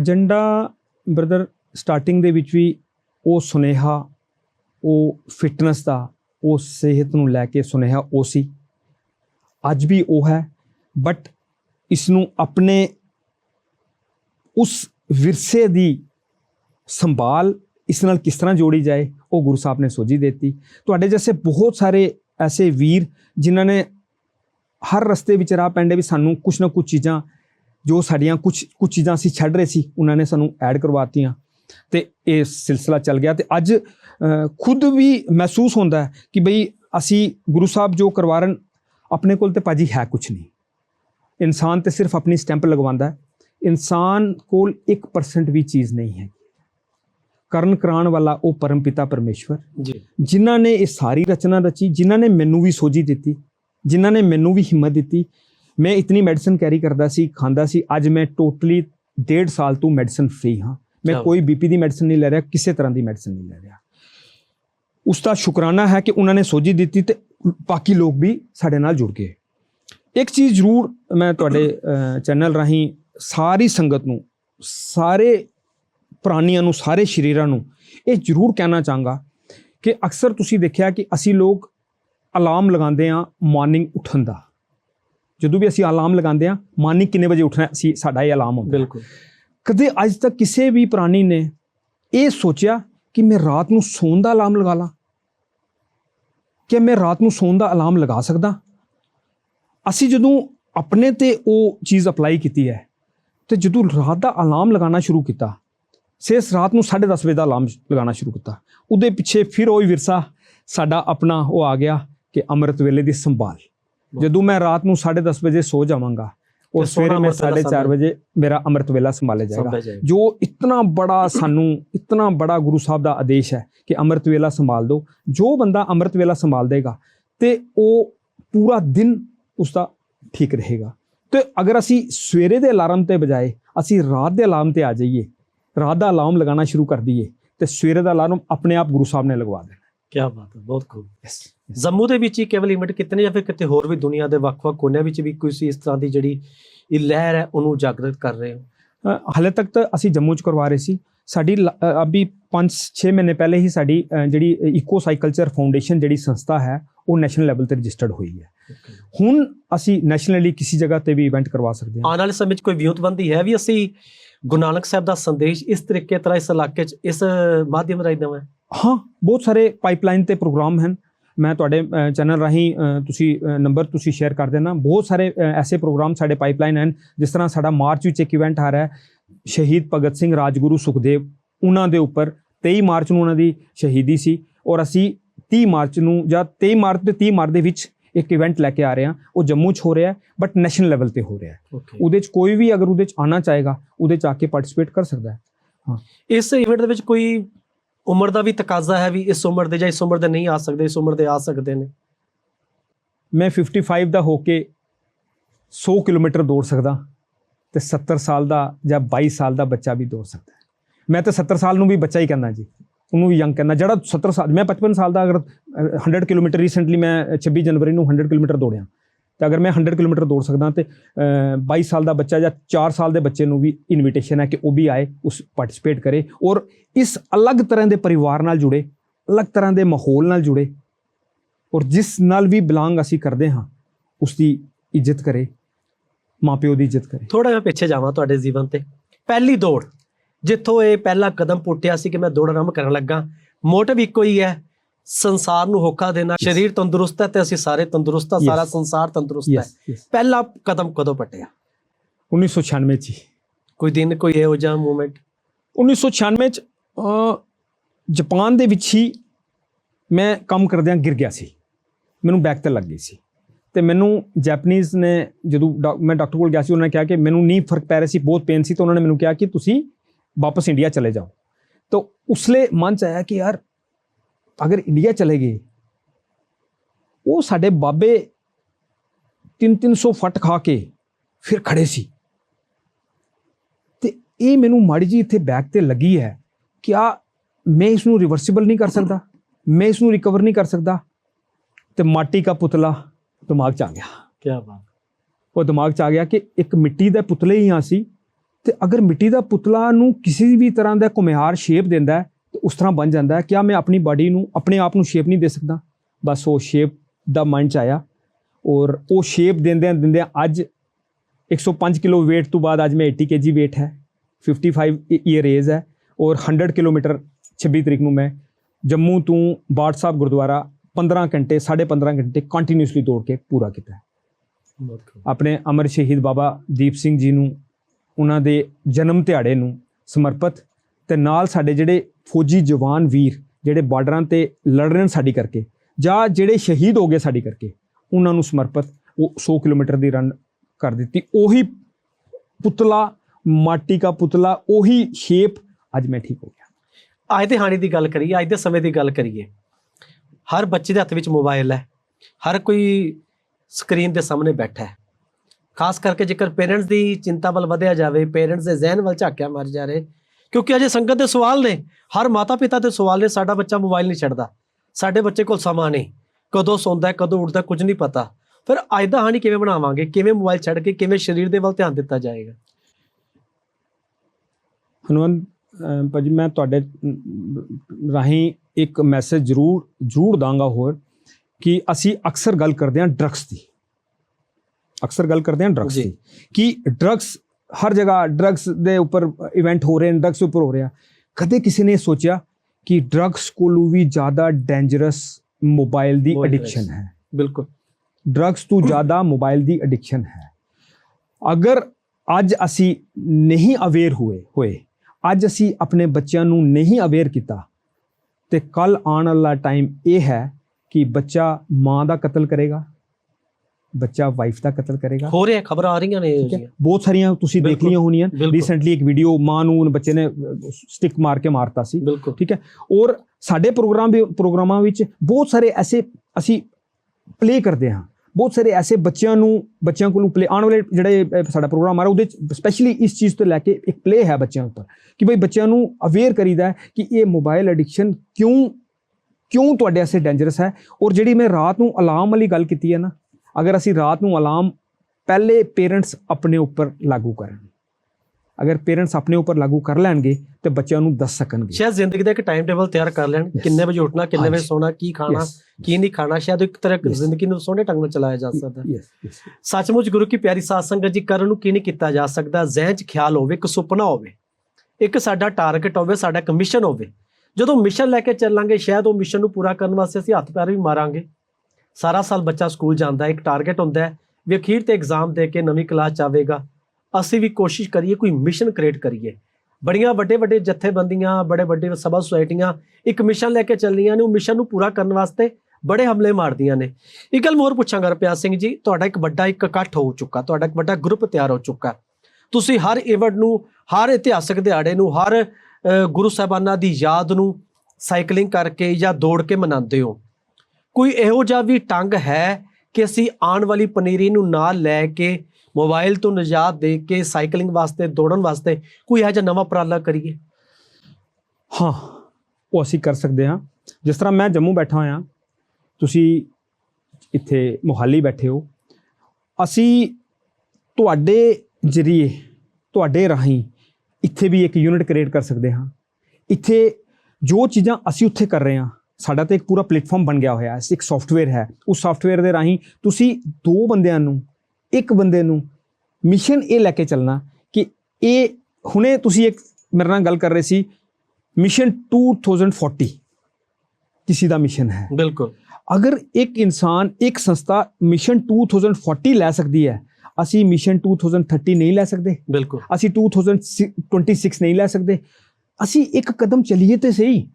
ਏਜੰਡਾ ਬ੍ਰਦਰ ਸਟਾਰਟਿੰਗ ਦੇ ਵਿੱਚ ਵੀ ਉਹ ਸੁਨੇਹਾ ਉਹ ਫਿਟਨੈਸ ਦਾ ਉਹ ਸਿਹਤ ਨੂੰ ਲੈ ਕੇ ਸੁਨੇਹਾ ਉਹ ਸੀ। ਅੱਜ ਵੀ ਉਹ ਹੈ ਬਟ ਇਸ ਨੂੰ ਆਪਣੇ ਉਸ ਵਿਰਸੇ ਦੀ ਸੰਭਾਲ ਇਸ ਨਾਲ ਕਿਸ ਤਰ੍ਹਾਂ ਜੋੜੀ ਜਾਏ, ਉਹ ਗੁਰੂ ਸਾਹਿਬ ਨੇ ਸੋਝੀ ਦਿੱਤੀ। ਤੁਹਾਡੇ ਜੈਸੇ ਬਹੁਤ ਸਾਰੇ ਐਸੇ ਵੀਰ ਜਿਨ੍ਹਾਂ ਨੇ ਹਰ ਰਸਤੇ ਵਿੱਚ ਰਾਹ ਪੈਂਦੇ ਵੀ ਸਾਨੂੰ ਕੁਝ ਨਾ ਕੁਝ ਚੀਜ਼ਾਂ, ਜੋ ਸਾਡੀਆਂ ਕੁਝ ਕੁਝ ਚੀਜ਼ਾਂ ਅਸੀਂ ਛੱਡ ਰਹੇ ਸੀ, ਉਹਨਾਂ ਨੇ ਸਾਨੂੰ ਐਡ ਕਰਵਾਤੀਆਂ। ਤੇ ਇਹ ਸਿਲਸਿਲਾ ਚੱਲ ਗਿਆ ਤੇ ਅੱਜ ਖੁਦ ਵੀ ਮਹਿਸੂਸ ਹੁੰਦਾ ਹੈ ਕਿ ਬਈ ਅਸੀਂ ਗੁਰੂ ਸਾਹਿਬ ਜੋ ਕਰਵਾ ਰਹੇ ਆਪਣੇ ਕੋਲ ਤੇ ਭਾਜੀ ਹੈ ਕੁਝ ਨਹੀਂ। ਇਨਸਾਨ ਤੇ ਸਿਰਫ ਆਪਣੀ ਸਟੈਂਪ ਲਗਵਾਉਂਦਾ ਹੈ। ਇਨਸਾਨ ਕੋਲ 1% ਵੀ ਚੀਜ਼ ਨਹੀਂ ਹੈ ਕਰਨ ਕਰਾਉਣ ਵਾਲਾ ਉਹ ਪਰਮਪਿਤਾ ਪਰਮੇਸ਼ਵਰ। ਜੀ। ਜਿਨ੍ਹਾਂ ਨੇ ਇਹ ਸਾਰੀ ਰਚਨਾ ਰਚੀ ਜਿਨ੍ਹਾਂ ਨੇ ਮੈਨੂੰ ਵੀ ਸੋਝੀ ਦਿੱਤੀ ਜਿਨ੍ਹਾਂ ਨੇ ਮੈਨੂੰ ਵੀ ਹਿੰਮਤ ਦਿੱਤੀ। ਮੈਂ ਇਤਨੀ ਮੈਡੀਸਨ ਕੈਰੀ ਕਰਦਾ ਸੀ ਖਾਂਦਾ ਸੀ ਅੱਜ ਮੈਂ ਟੋਟਲੀ ਡੇਢ ਸਾਲ ਤੋਂ ਮੈਡੀਸਨ ਫ੍ਰੀ ਹਾਂ। ਮੈਂ ਕੋਈ ਬੀਪੀ ਦੀ ਮੈਡੀਸਨ ਨਹੀਂ ਲੈ ਰਿਹਾ ਕਿਸੇ ਤਰ੍ਹਾਂ ਦੀ ਮੈਡੀਸਨ ਨਹੀਂ ਲੈ ਰਿਹਾ। ਉਸ ਦਾ ਸ਼ੁਕਰਾਨਾ ਹੈ ਕਿ ਉਹਨਾਂ ਨੇ ਸੋਝੀ ਦਿੱਤੀ ਤੇ ਬਾਕੀ ਲੋਕ ਵੀ ਸਾਡੇ ਨਾਲ ਜੁੜ ਗਏ। ਇੱਕ ਚੀਜ਼ ਜ਼ਰੂਰ ਮੈਂ ਤੁਹਾਡੇ ਚੈਨਲ ਰਾਹੀਂ ਸਾਰੀ ਸੰਗਤ ਨੂੰ ਸਾਰੇ ਪ੍ਰਾਣੀਆਂ ਨੂੰ ਸਾਰੇ ਸ਼ਰੀਰਾਂ ਨੂੰ ਇਹ ਜ਼ਰੂਰ ਕਹਿਣਾ ਚਾਹਾਂਗਾ ਕਿ ਅਕਸਰ ਤੁਸੀਂ ਦੇਖਿਆ ਕਿ ਅਸੀਂ ਲੋਕ ਅਲਾਰਮ ਲਗਾਉਂਦੇ ਆ ਮਾਰਨਿੰਗ ਉੱਠਣ ਦਾ। ਜਦੋਂ ਵੀ ਅਸੀਂ ਅਲਾਰਮ ਲਗਾਉਂਦੇ ਆ ਮਾਰਨਿੰਗ ਕਿੰਨੇ ਵਜੇ ਉੱਠਣਾ ਅਸੀਂ ਸਾਡਾ ਇਹ ਅਲਾਰਮ ਹੁੰਦਾ। ਬਿਲਕੁਲ। ਕਦੇ ਅੱਜ ਤੱਕ ਕਿਸੇ ਵੀ ਪ੍ਰਾਣੀ ਨੇ ਇਹ ਸੋਚਿਆ ਕਿ ਮੈਂ ਰਾਤ ਨੂੰ ਸੌਣ ਦਾ ਅਲਾਰਮ ਲਗਾ ਲਾਂ? ਕਿ ਮੈਂ ਰਾਤ ਨੂੰ ਸੌਣ ਦਾ ਅਲਾਰਮ ਲਗਾ ਸਕਦਾ? ਅਸੀਂ ਜਦੋਂ ਆਪਣੇ ਤੇ ਉਹ ਚੀਜ਼ ਅਪਲਾਈ ਕੀਤੀ ਹੈ ਤੇ ਜਦੋਂ ਰਾਤ ਦਾ ਅਲਾਰਮ ਲਗਾਉਣਾ ਸ਼ੁਰੂ ਕੀਤਾ ਸੇਸ ਰਾਤ ਨੂੰ 10:30 ਵਜੇ ਦਾ ਅਲਾਰਮ ਲਗਾਉਣਾ ਸ਼ੁਰੂ ਕੀਤਾ ਉਹਦੇ ਪਿੱਛੇ ਫਿਰ ਉਹੀ ਵਿਰਸਾ ਸਾਡਾ ਆਪਣਾ ਉਹ ਆ ਗਿਆ ਕਿ ਅੰਮ੍ਰਿਤ ਵੇਲੇ ਦੀ ਸੰਭਾਲ। ਜਦੋਂ ਮੈਂ ਰਾਤ ਨੂੰ 10:30 ਵਜੇ ਸੋ ਜਾਵਾਂਗਾ ਸੋਹਣਾ ਸਵੇਰੇ ਮੈਂ ਅੰਮ੍ਰਿਤ ਵੇਲਾ 4:30 ਵਜੇ ਮੇਰਾ ਅੰਮ੍ਰਿਤ ਵੇਲਾ ਸੰਭਾਲਿਆ ਜਾਏਗਾ। ਜੋ ਇਤਨਾ ਬੜਾ ਸਾਨੂੰ ਇਤਨਾ ਬੜਾ ਗੁਰੂ ਸਾਹਿਬ ਦਾ ਆਦੇਸ਼ ਹੈ ਕਿ ਅੰਮ੍ਰਿਤ ਵੇਲਾ ਸੰਭਾਲ ਦਿਓ। ਜੋ ਬੰਦਾ ਅੰਮ੍ਰਿਤ ਵੇਲਾ ਸੰਭਾਲ ਦੇਗਾ ਤੇ ਉਹ ਪੂਰਾ ਦਿਨ ਉਸ ਦਾ ਠੀਕ ਰਹੇਗਾ। ਤੇ ਅਗਰ ਅਸੀਂ ਸਵੇਰੇ ਦੇ ਅਲਾਰਮ ਤੇ ਬਜਾਏ ਅਸੀਂ ਰਾਤ ਦੇ ਅਲਾਰਮ ਤੇ ਆ ਜਾਈਏ ਰਾਤ ਦਾ ਅਲਾਰਮ ਲਗਾਉਣਾ ਸ਼ੁਰੂ ਕਰ ਦਈਏ ਤੇ ਸਵੇਰੇ ਦਾ ਅਲਾਰਮ ਆਪਣੇ ਆਪ ਗੁਰੂ ਸਾਹਿਬ ਨੇ ਲਗਵਾ ਦੇਣਾ। ਕੀ ਬਾਤ ਹੈ ਬਹੁਤ ਖੂਬ ਜੰਮੂ ਦੇ ਵਿੱਚ ਹੀ ਕੇਵਲ ਲਿਮਿਟ ਕਿਤਨੇ ਜਾਂ ਫਿਰ ਕਿਤੇ ਹੋਰ ਵੀ ਦੁਨੀਆ ਦੇ ਵੱਖ-ਵੱਖ ਕੋਨਿਆਂ ਵਿੱਚ ਵੀ ਕੋਈ ਇਸ ਤਰ੍ਹਾਂ ਦੀ ਜਿਹੜੀ ਇਹ ਲਹਿਰ ਹੈ ਉਹਨੂੰ ਜਾਗਰਤ ਕਰ ਰਹੇ ਹੋ? ਹਾਲੇ ਤੱਕ ਤਾਂ ਅਸੀਂ ਜੰਮੂ ਚ ਕਰਵਾ ਰਹੇ ਸੀ। ਸਾਡੀ ਅਭੀ 5-6 ਮਹੀਨੇ ਪਹਿਲੇ ਹੀ ਸਾਡੀ ਜਿਹੜੀ ਇਕੋ ਸਾਈਕਲਚਰ ਫਾਊਂਡੇਸ਼ਨ ਜਿਹੜੀ ਸੰਸਥਾ ਹੈ ਉਹ ਨੈਸ਼ਨਲ ਲੈਵਲ ਤੇ ਰਜਿਸਟਰਡ ਹੋਈ ਹੈ। ਹੁਣ ਅਸੀਂ ਨੈਸ਼ਨਲੀ ਕਿਸੇ ਜਗ੍ਹਾ ਤੇ ਵੀ ਇਵੈਂਟ ਕਰਵਾ ਸਕਦੇ ਹਾਂ। ਆਉਣ ਵਾਲੇ ਸਮੇਂ 'ਚ ਕੋਈ ਵਿਉਂਤਬੰਦੀ ਹੈ ਵੀ ਅਸੀਂ ਗੁਰੂ ਨਾਨਕ ਸਾਹਿਬ ਦਾ ਸੰਦੇਸ਼ ਇਸ ਤਰੀਕੇ ਤਰ੍ਹਾਂ ਇਸ ਇਲਾਕੇ 'ਚ ਇਸ ਮਾਧਿਅਮ ਰਾਹੀਂ ਦੇਵਾਂ? ਹਾਂ, ਬਹੁਤ ਸਾਰੇ ਪਾਈਪਲਾਈਨ ਤੇ ਪ੍ਰੋਗਰਾਮ ਹਨ। ਮੈਂ ਤੁਹਾਡੇ ਚੈਨਲ ਰਾਹੀਂ ਤੁਸੀਂ ਨੰਬਰ ਤੁਸੀਂ ਸ਼ੇਅਰ ਕਰ ਦੇਣਾ। ਬਹੁਤ ਸਾਰੇ ਐਸੇ ਪ੍ਰੋਗਰਾਮ ਸਾਡੇ ਪਾਈਪਲਾਈਨ ਹਨ, ਜਿਸ ਤਰ੍ਹਾਂ ਸਾਡਾ ਮਾਰਚ ਵਿੱਚ ਇੱਕ ਇਵੈਂਟ ਆ ਰਿਹਾ ਹੈ, ਸ਼ਹੀਦ ਭਗਤ ਸਿੰਘ ਰਾਜਗੁਰੂ ਸੁਖਦੇਵ। ਉਹਨਾਂ ਦੇ ਉੱਪਰ 23 ਮਾਰਚ ਨੂੰ ਉਹਨਾਂ ਦੀ ਸ਼ਹੀਦੀ ਸੀ। ਔਰ ਅਸੀਂ 30 ਮਾਰਚ ਨੂੰ ਜਾਂ 23 ਮਾਰਚ ਤੇ 30 ਮਾਰਚ ਦੇ ਵਿੱਚ ਇੱਕ ਇਵੈਂਟ ਲੈ ਕੇ ਆ ਰਹੇ ਹਾਂ ਉਹ ਜੰਮੂ 'ਚ ਹੋ ਰਿਹਾ ਹੈ ਬਟ ਨੈਸ਼ਨਲ ਲੈਵਲ ਤੇ ਹੋ ਰਿਹਾ ਉਹਦੇ 'ਚ ਕੋਈ ਵੀ ਅਗਰ ਉਹਦੇ 'ਚ ਆਣਾ ਚਾਹੇਗਾ ਉਹਦੇ 'ਚ ਆ ਕੇ ਪਾਰਟਿਸਿਪੇਟ ਕਰ ਸਕਦਾ ਹੈ। ਹਾਂ। ਇਸ ਇਵੈਂਟ ਦੇ ਵਿੱਚ ਕੋਈ ਉਮਰ ਦਾ ਵੀ ਤਕਾਜ਼ਾ ਹੈ ਵੀ ਇਸ ਉਮਰ ਦੇ ਜਾਂ ਇਸ ਉਮਰ ਦੇ ਨਹੀਂ ਆ ਸਕਦੇ ਇਸ ਉਮਰ ਦੇ ਆ ਸਕਦੇ ਨੇ? ਮੈਂ 55 ਦਾ ਹੋ ਕੇ 100 ਕਿਲੋਮੀਟਰ ਦੌੜ ਸਕਦਾ ਤੇ 70 ਸਾਲ ਦਾ ਜਾਂ 22 ਸਾਲ ਦਾ ਬੱਚਾ ਵੀ ਦੌੜ ਸਕਦਾ। ਮੈਂ ਤਾਂ 70 ਸਾਲ ਨੂੰ ਵੀ ਬੱਚਾ ਹੀ ਕਹਿੰਦਾ ਜੀ। ਉਹਨੂੰ ਵੀ ਯੰਗ ਕਹਿੰਦਾ ਜਿਹੜਾ 70 ਸਾਲ ਮੈਂ 55 ਸਾਲ ਦਾ ਅਗਰ ਅ, 100 ਕਿਲੋਮੀਟਰ ਰੀਸੈਂਟਲੀ ਮੈਂ 26 ਜਨਵਰੀ ਨੂੰ 100 ਕਿਲੋਮੀਟਰ ਦੌੜਿਆ। ਤਾਂ ਅਗਰ ਮੈਂ 100 ਕਿਲੋਮੀਟਰ ਦੌੜ ਸਕਦਾ ਤੇ ਅ, 22 ਸਾਲ ਦਾ ਬੱਚਾ ਜਾਂ 4 ਸਾਲ ਦੇ ਬੱਚੇ ਨੂੰ ਵੀ ਇਨਵੀਟੇਸ਼ਨ ਹੈ ਕਿ ਉਹ ਵੀ ਆਏ ਉਸ ਪਾਰਟਿਸਿਪੇਟ ਕਰੇ ਔਰ ਇਸ ਅਲੱਗ ਤਰ੍ਹਾਂ ਦੇ ਪਰਿਵਾਰ ਨਾਲ ਜੁੜੇ ਅਲੱਗ ਤਰ੍ਹਾਂ ਦੇ ਮਾਹੌਲ ਨਾਲ ਜੁੜੇ ਔਰ ਜਿਸ ਨਾਲ ਵੀ ਬਿਲੋਂਗ ਅਸੀਂ ਕਰਦੇ ਹਾਂ ਉਸ ਦੀ ਇੱਜ਼ਤ ਕਰੇ ਮਾਪਿਓ ਦੀ ਇੱਜ਼ਤ ਕਰੇ। ਥੋੜਾ ਜਿਹਾ ਪਿੱਛੇ ਜਾਵਾਂ ਤੁਹਾਡੇ ਜੀਵਨ ਤੇ। ਪਹਿਲੀ ਦੌੜ ਜਿੱਥੋਂ ਇਹ ਪਹਿਲਾ ਕਦਮ ਪੁੱਟਿਆ ਸੀ ਕਿ ਮੈਂ ਦੌੜ ਆਰੰਭ ਕਰਨ ਲੱਗਾ। ਮੋਟਿਵ ਇੱਕੋ ਹੀ ਹੈ ਸੰਸਾਰ ਨੂੰ ਹੋਕਾ ਦੇਣਾ. ਸਰੀਰ ਤੰਦਰੁਸਤ ਹੈ ਤੇ ਅਸੀਂ ਸਾਰੇ ਤੰਦਰੁਸਤ ਹਾਂ. ਸਾਰਾ ਸੰਸਾਰ ਤੰਦਰੁਸਤ ਹੈ। ਪਹਿਲਾ ਕਦਮ ਕਦੋਂ ਪਟਿਆ? 1996 ਚ। ਕੋਈ ਦਿਨ ਕੋਈ ਇਹੋ ਜਿਹਾ ਮੂਮੈਂਟ 1996 ਚ ਜਾਪਾਨ ਦੇ ਵਿੱਚ ਹੀ ਮੈਂ ਕੰਮ ਕਰਦਿਆਂ ਗਿਰ ਗਿਆ ਸੀ। ਮੈਨੂੰ ਬੈਕ ਤੇ ਲੱਗ ਗਈ ਸੀ। ਤੇ ਮੈਨੂੰ ਜੈਪਨੀਜ਼ ਨੇ ਜਦੋਂ ਮੈਂ ਡਾਕਟਰ ਕੋਲ ਗਿਆ ਸੀ ਉਹਨਾਂ ਨੇ ਕਿਹਾ ਕਿ ਮੈਨੂੰ ਨਹੀਂ ਫ਼ਰਕ ਪੈ ਰਿਹਾ ਸੀ ਬਹੁਤ ਪੇਨ ਸੀ ਤਾਂ ਉਹਨਾਂ ਨੇ ਮੈਨੂੰ ਕਿਹਾ ਕਿ ਤੁਸੀਂ ਵਾਪਸ ਇੰਡੀਆ ਚਲੇ ਜਾਓ। ਤਾਂ ਉਸਲੇ ਮਨ ਚ ਆਇਆ ਕਿ ਯਾਰ ਅਗਰ ਇੰਡੀਆ ਚਲੇ ਗਏ ਉਹ ਸਾਡੇ ਬਾਬੇ 3-300 ਫਟ ਖਾ ਕੇ ਫਿਰ ਖੜੇ ਸੀ। ਤੇ ਇਹ ਮੈਨੂੰ ਮਾੜੀ ਜੀ ਇੱਥੇ ਬੈਕ ਤੇ ਲੱਗੀ ਹੈ ਕਿਆ ਮੈਂ ਇਸ ਨੂੰ ਰਿਵਰਸੀਬਲ ਨਹੀਂ ਕਰ ਸਕਦਾ ਮੈਂ ਇਸ ਨੂੰ ਰਿਕਵਰ ਨਹੀਂ ਕਰ ਸਕਦਾ। ਤੇ ਮਾਟੀ ਦਾ ਪੁਤਲਾ ਦਿਮਾਗ 'ਚ ਆ ਗਿਆ। ਕੀ ਬਾਤ। ਉਹ ਦਿਮਾਗ 'ਚ ਆ ਗਿਆ ਕਿ ਇੱਕ ਮਿੱਟੀ ਦਾ ਪੁਤਲੇ ਹੀ ਹਾਂ ਸੀ ਤੇ ਅਗਰ ਮਿੱਟੀ ਦਾ ਪੁਤਲਾ ਨੂੰ ਕਿਸੇ ਵੀ ਤਰ੍ਹਾਂ ਦਾ ਘੁਮਿਆਰ ਸ਼ੇਪ ਦਿੰਦਾ ਹੈ ਤੇ ਉਸ ਤਰ੍ਹਾਂ ਬਣ ਜਾਂਦਾ ਹੈ ਕਿਆ ਮੈਂ ਆਪਣੀ ਬਾਡੀ ਨੂੰ ਆਪਣੇ ਆਪ ਨੂੰ ਸ਼ੇਪ ਨਹੀਂ ਦੇ ਸਕਦਾ ਬਸ ਉਹ ਸ਼ੇਪ ਦਾ ਮਾਈਂਡ 'ਚ ਆਇਆ ਔਰ ਉਹ ਸ਼ੇਪ ਦਿੰਦਿਆਂ ਦਿੰਦਿਆਂ ਅੱਜ 105 ਕਿਲੋ weight ਤੋਂ ਬਾਅਦ ਅੱਜ ਮੈਂ 80 kg weight ਹੈ 55 ਈਅਰ ਏਜ ਹੈ ਔਰ 100 ਕਿਲੋਮੀਟਰ 26 ਤਰੀਕ ਨੂੰ ਮੈਂ ਜੰਮੂ ਤੋਂ ਬਾੜ ਸਾਹਿਬ ਗੁਰਦੁਆਰਾ 15 ਘੰਟੇ 15.5 ਘੰਟੇ ਕੰਟੀਨਿਊਸਲੀ ਦੌੜ ਕੇ ਪੂਰਾ ਕੀਤਾ। ਆਪਣੇ ਅਮਰ ਸ਼ਹੀਦ ਬਾਬਾ ਦੀਪ ਸਿੰਘ ਜੀ ਨੂੰ ਉਹਨਾਂ ਦੇ ਜਨਮ ਦਿਹਾੜੇ ਨੂੰ ਸਮਰਪਿਤ ਤੇ ਨਾਲ ਸਾਡੇ ਜਿਹੜੇ ਫੌਜੀ ਜਵਾਨ ਵੀਰ ਜਿਹੜੇ ਬਾਰਡਰਾਂ ਤੇ ਲੜ ਰਹੇ ਨੇ ਸਾਡੀ ਕਰਕੇ ਜਾਂ ਜਿਹੜੇ ਸ਼ਹੀਦ ਹੋ ਗਏ ਸਾਡੀ ਕਰਕੇ, ਉਹਨਾਂ ਨੂੰ ਸਮਰਪਿਤ ਉਹ 100 ਕਿਲੋਮੀਟਰ ਦੀ ਰਨ ਕਰ ਦਿੱਤੀ। ਉਹੀ ਪੁਤਲਾ, ਮਾਟੀ ਦਾ ਪੁਤਲਾ, ਉਹੀ ਸ਼ੇਪ ਅੱਜ ਮੈਂ ਠੀਕ ਹੋ ਗਿਆ। ਅੱਜ ਦੇ ਹਾਣੀ ਦੀ ਗੱਲ ਕਰੀਏ, ਅੱਜ ਦੇ ਸਮੇਂ ਦੀ ਗੱਲ ਕਰੀਏ, ਹਰ ਬੱਚੇ ਦੇ ਹੱਥ ਵਿੱਚ ਮੋਬਾਈਲ ਹੈ, ਹਰ ਕੋਈ ਸਕਰੀਨ ਦੇ ਸਾਹਮਣੇ ਬੈਠਾ ਹੈ। ਖਾਸ ਕਰਕੇ ਜੇਕਰ ਪੇਰੈਂਟਸ ਦੀ ਚਿੰਤਾ ਵੱਲ ਵਧਿਆ ਜਾਵੇ ਪੇਰੈਂਟਸ ਦੇ ਜ਼ਿਹਨ ਵੱਲ ਝਾਕਿਆ ਮਾਰ ਜਾ ਰਹੇ, ਕਿਉਂਕਿ ਅਜੇ ਸੰਗਤ ਦੇ ਸਵਾਲ ਨੇ, ਹਰ ਮਾਤਾ ਪਿਤਾ ਦੇ ਸਵਾਲ ਨੇ, ਸਾਡਾ ਬੱਚਾ ਮੋਬਾਈਲ ਨਹੀਂ ਛੱਡਦਾ, ਸਾਡੇ ਬੱਚੇ ਕੋਲ ਸਮਾਂ ਨਹੀਂ, ਕਦੋਂ ਸੌਂਦਾ, ਕਦੋਂ ਉੱਠਦਾ, ਕੁਝ ਨਹੀਂ ਪਤਾ, ਫਿਰ ਅੱਜ ਦਾ ਹਾਨੀ ਕਿਵੇਂ ਬਣਾਵਾਂਗੇ, ਕਿਵੇਂ ਮੋਬਾਈਲ ਛੱਡ ਕੇ, ਕਿਵੇਂ ਸਰੀਰ ਦੇ ਵੱਲ ਧਿਆਨ ਦਿੱਤਾ ਜਾਏਗਾ? ਹਨੂਮਨ, ਅਹ ਭਾਜੀ, ਮੈਂ ਤੁਹਾਡੇ ਰਾਹੀਂ ਇੱਕ ਮੈਸੇਜ ਜ਼ਰੂਰ ਜ਼ਰੂਰ ਦਾਂਗਾ ਹੋਰ, ਕਿ ਅਸੀਂ ਅਕਸਰ ਗੱਲ ਕਰਦੇ ਹਾਂ ਡਰੱਗਸ ਦੀ। ਅਕਸਰ ਗੱਲ ਕਰਦੇ ਹਾਂ ਡਰੱਗਸ। ਦੀ। ਕਿ ਡਰੱਗਸ ਹਰ ਜਗ੍ਹਾ ਡਰੱਗਸ ਦੇ ਉੱਪਰ ਇਵੈਂਟ ਹੋ ਰਹੇ ਨੇ ਡਰੱਗਸ ਉੱਪਰ ਹੋ ਰਿਹਾ। ਕਦੇ ਕਿਸੇ ਨੇ ਸੋਚਿਆ ਕਿ ਡਰੱਗਸ ਕੋਲੋਂ ਵੀ ਜ਼ਿਆਦਾ ਡੇਂਜਰਸ ਮੋਬਾਈਲ ਦੀ ਐਡਿਕਸ਼ਨ ਹੈ? ਬਿਲਕੁਲ। ਡਰੱਗਸ ਤੋਂ ਜ਼ਿਆਦਾ ਮੋਬਾਈਲ ਦੀ ਐਡਿਕਸ਼ਨ ਹੈ। ਅਗਰ ਅੱਜ ਅਸੀਂ ਨਹੀਂ ਅਵੇਅਰ ਹੋਏ ਹੋਏ ਅੱਜ ਅਸੀਂ ਆਪਣੇ ਬੱਚਿਆਂ ਨੂੰ ਨਹੀਂ ਅਵੇਅਰ ਕੀਤਾ ਤੇ ਕੱਲ ਆਉਣ ਵਾਲਾ ਟਾਈਮ ਇਹ ਹੈ ਕਿ ਬੱਚਾ ਮਾਂ ਦਾ ਕਤਲ ਕਰੇਗਾ। ਬੱਚਾ ਵਾਈਫ ਦਾ ਕਤਲ ਕਰੇਗਾ। ਹੋ ਰਿਹਾ ਖਬਰਾਂ ਆ ਰਹੀਆਂ ਨੇ ਠੀਕ ਹੈ। ਬਹੁਤ ਸਾਰੀਆਂ ਤੁਸੀਂ ਦੇਖ ਲਈਆਂ ਹੋਣੀਆਂ। ਰੀਸੈਂਟਲੀ ਇੱਕ ਵੀਡੀਓ ਮਾਂ ਨੂੰ ਬੱਚੇ ਨੇ ਸਟਿਕ ਮਾਰ ਕੇ ਮਾਰਤਾ ਸੀ। ਠੀਕ ਹੈ। ਔਰ ਸਾਡੇ ਪ੍ਰੋਗਰਾਮ ਵੀ ਪ੍ਰੋਗਰਾਮਾਂ ਵਿੱਚ ਬਹੁਤ ਸਾਰੇ ਐਸੇ ਅਸੀਂ ਪਲੇ ਕਰਦੇ ਹਾਂ। ਬਹੁਤ ਸਾਰੇ ਐਸੇ ਬੱਚਿਆਂ ਨੂੰ ਬੱਚਿਆਂ ਕੋਲੋਂ ਪਲੇ ਆਉਣ ਵਾਲੇ ਜਿਹੜੇ ਸਾਡਾ ਪ੍ਰੋਗਰਾਮ ਆ ਰਿਹਾ ਉਹਦੇ ਚ ਸਪੈਸ਼ਲੀ ਇਸ ਚੀਜ਼ ਤੋਂ ਲੈ ਕੇ ਇੱਕ ਪਲੇ ਹੈ ਬੱਚਿਆਂ ਉੱਪਰ। ਕਿ ਬਈ ਬੱਚਿਆਂ ਨੂੰ ਅਵੇਅਰ ਕਰੀਦਾ ਹੈ ਕਿ ਇਹ ਮੋਬਾਈਲ ਐਡਿਕਸ਼ਨ ਕਿਉਂ ਕਿਉਂ ਤੁਹਾਡੇ ਵਾਸਤੇ ਡੇਂਜਰਸ ਹੈ। ਔਰ ਜਿਹੜੀ ਮੈਂ ਰਾਤ ਨੂੰ ਅਲਾਰਮ ਵਾਲੀ ਗੱਲ ਕੀਤੀ ਹੈ ਨਾ ਅਗਰ ਅਸੀਂ ਰਾਤ ਨੂੰ ਅਲਾਰਮ ਪਹਿਲੇ ਪੇਰੈਂਟਸ ਆਪਣੇ ਉੱਪਰ ਲਾਗੂ ਕਰਨ ਅਗਰ ਪੇਰੈਂਟਸ ਆਪਣੇ ਉੱਪਰ ਲਾਗੂ ਕਰ ਲੈਣਗੇ ਤੇ ਬੱਚਿਆਂ ਨੂੰ ਦੱਸ ਸਕਣਗੇ। ਸ਼ਾਇਦ ਜ਼ਿੰਦਗੀ ਦਾ ਇੱਕ ਟਾਈਮ ਟੇਬਲ ਤਿਆਰ ਕਰ ਲੈਣ ਕਿੰਨੇ ਵਜੇ ਉੱਠਣਾ ਕਿੰਨੇ ਵਜੇ। ਸੌਣਾ ਕੀ ਖਾਣਾ ਕੀ ਨਹੀਂ ਖਾਣਾ ਸ਼ਾਇਦ ਇੱਕ ਤਰ੍ਹਾਂ. ਜ਼ਿੰਦਗੀ ਨੂੰ ਸੋਹਣੇ ਢੰਗ ਨਾਲ ਚਲਾਇਆ ਜਾ ਸਕਦਾ. ਸੱਚਮੁੱਚ ਗੁਰੂ ਕੀ ਪਿਆਰੀ ਸਾਧ ਸੰਗਤ ਜੀ ਕਰਨ ਨੂੰ ਕੀ ਨਹੀਂ ਕੀਤਾ ਜਾ ਸਕਦਾ? ਜ਼ਿਹਨ 'ਚ ਖਿਆਲ ਹੋਵੇ ਇੱਕ ਸੁਪਨਾ ਹੋਵੇ ਇੱਕ ਸਾਡਾ ਟਾਰਗੇਟ ਹੋਵੇ ਸਾਡਾ ਇੱਕ ਮਿਸ਼ਨ ਹੋਵੇ। ਜਦੋਂ ਮਿਸ਼ਨ ਲੈ ਕੇ ਚੱਲਾਂਗੇ ਸ਼ਾਇਦ ਉਹ ਮਿਸ਼ਨ ਨੂੰ ਪੂਰਾ ਕਰਨ ਵਾਸਤੇ ਅਸੀਂ ਹੱਥ ਪੈਰ ਵੀ ਮਾਰਾਂਗੇ। ਸਾਰਾ ਸਾਲ ਬੱਚਾ ਸਕੂਲ ਜਾਂਦਾ ਇੱਕ ਟਾਰਗੇਟ ਹੁੰਦਾ ਹੈ ਵੀ ਅਖੀਰ ਤੇ ਐਗਜ਼ਾਮ ਦੇ ਕੇ ਨਵੀਂ ਕਲਾਸ ਚ ਆਵੇਗਾ। ਅਸੀਂ ਵੀ ਕੋਸ਼ਿਸ਼ ਕਰੀਏ ਕੋਈ ਮਿਸ਼ਨ ਕ੍ਰੀਏਟ ਕਰੀਏ। ਬੜੀਆਂ ਵੱਡੇ ਵੱਡੇ ਜਥੇਬੰਦੀਆਂ, ਬੜੇ ਵੱਡੇ ਸਭਾ ਸੁਸਾਇਟੀਆਂ ਇੱਕ ਮਿਸ਼ਨ ਲੈ ਕੇ ਚੱਲੀਆਂ ਨੇ, ਉਹ ਮਿਸ਼ਨ ਨੂੰ ਪੂਰਾ ਕਰਨ ਵਾਸਤੇ ਬੜੇ ਹਮਲੇ ਮਾਰਦੀਆਂ ਨੇ। ਇੱਕ ਗੱਲ ਹੋਰ ਪੁੱਛਾਂਗਾ ਰਪਿਆਸ ਸਿੰਘ ਜੀ, ਤੁਹਾਡਾ ਇੱਕ ਵੱਡਾ ਇੱਕ ਇਕੱਠ ਹੋ ਚੁੱਕਾ, ਤੁਹਾਡਾ ਇੱਕ ਵੱਡਾ ਗਰੁੱਪ ਤਿਆਰ ਹੋ ਚੁੱਕਾ। ਤੁਸੀਂ ਹਰ ਇਵੈਂਟ ਨੂੰ, ਹਰ ਇਤਿਹਾਸਕ ਦਿਹਾੜੇ ਨੂੰ, ਹਰ ਗੁਰੂ ਸਾਹਿਬਾਨਾਂ ਦੀ ਯਾਦ ਨੂੰ ਸਾਈਕਲਿੰਗ ਕਰਕੇ ਜਾਂ ਦੌੜ ਕੇ ਮਨਾਉਂਦੇ ਹੋ। ਕੋਈ ਇਹੋ ਜਿਹਾ ਵੀ ਟੰਗ ਹੈ ਕਿ ਅਸੀਂ ਆਉਣ ਵਾਲੀ ਪਨੀਰੀ ਨੂੰ ਨਾਲ ਲੈ ਕੇ ਮੋਬਾਈਲ ਤੋਂ ਨਿਜਾਤ ਦੇ ਕੇ ਸਾਈਕਲਿੰਗ ਵਾਸਤੇ, ਦੌੜਨ ਵਾਸਤੇ ਕੋਈ ਇਹੋ ਜਿਹਾ ਨਵਾਂ ਉਪਰਾਲਾ ਕਰੀਏ? ਹਾਂ, ਉਹ ਅਸੀਂ ਕਰ ਸਕਦੇ ਹਾਂ। ਜਿਸ ਤਰ੍ਹਾਂ ਮੈਂ ਜੰਮੂ ਬੈਠਾ ਹੋਇਆ, ਤੁਸੀਂ ਇੱਥੇ ਮੁਹਾਲੀ ਬੈਠੇ ਹੋ। ਅਸੀਂ ਤੁਹਾਡੇ ਜਰੀਏ, ਤੁਹਾਡੇ ਰਾਹੀਂ ਇੱਥੇ ਵੀ ਇੱਕ ਯੂਨਿਟ ਕ੍ਰੀਏਟ ਕਰ ਸਕਦੇ ਹਾਂ। ਇੱਥੇ ਜੋ ਚੀਜ਼ਾਂ ਅਸੀਂ ਉੱਥੇ ਕਰ ਰਹੇ ਹਾਂ ਸਾਡਾ ਤਾਂ ਇੱਕ ਪੂਰਾ ਪਲੇਟਫਾਰਮ ਬਣ ਗਿਆ ਹੋਇਆ ਹੈ ਇੱਕ ਸੌਫਟਵੇਅਰ ਹੈ। ਉਸ ਸੌਫਟਵੇਅਰ ਦੇ ਰਾਹੀਂ ਤੁਸੀਂ ਦੋ ਬੰਦਿਆਂ ਨੂੰ ਇੱਕ ਬੰਦੇ ਨੂੰ ਮਿਸ਼ਨ ਇਹ ਲੈ ਕੇ ਚੱਲਣਾ ਕਿ ਇਹ ਹੁਣੇ ਤੁਸੀਂ ਇੱਕ ਮੇਰੇ ਨਾਲ ਗੱਲ ਕਰ ਰਹੇ ਸੀ ਮਿਸ਼ਨ 2040 ਕਿਸੇ ਦਾ ਮਿਸ਼ਨ ਹੈ। ਬਿਲਕੁਲ। ਅਗਰ ਇੱਕ ਇਨਸਾਨ ਇੱਕ ਸੰਸਥਾ ਮਿਸ਼ਨ 2040 ਲੈ ਸਕਦੀ ਹੈ ਅਸੀਂ ਮਿਸ਼ਨ 2030 ਨਹੀਂ ਲੈ ਸਕਦੇ। ਬਿਲਕੁਲ। ਅਸੀਂ 2026 ਨਹੀਂ ਲੈ ਸਕਦੇ। ਅਸੀਂ ਇੱਕ ਕਦਮ ਚੱਲੀਏ ਤੇ ਸਹੀ।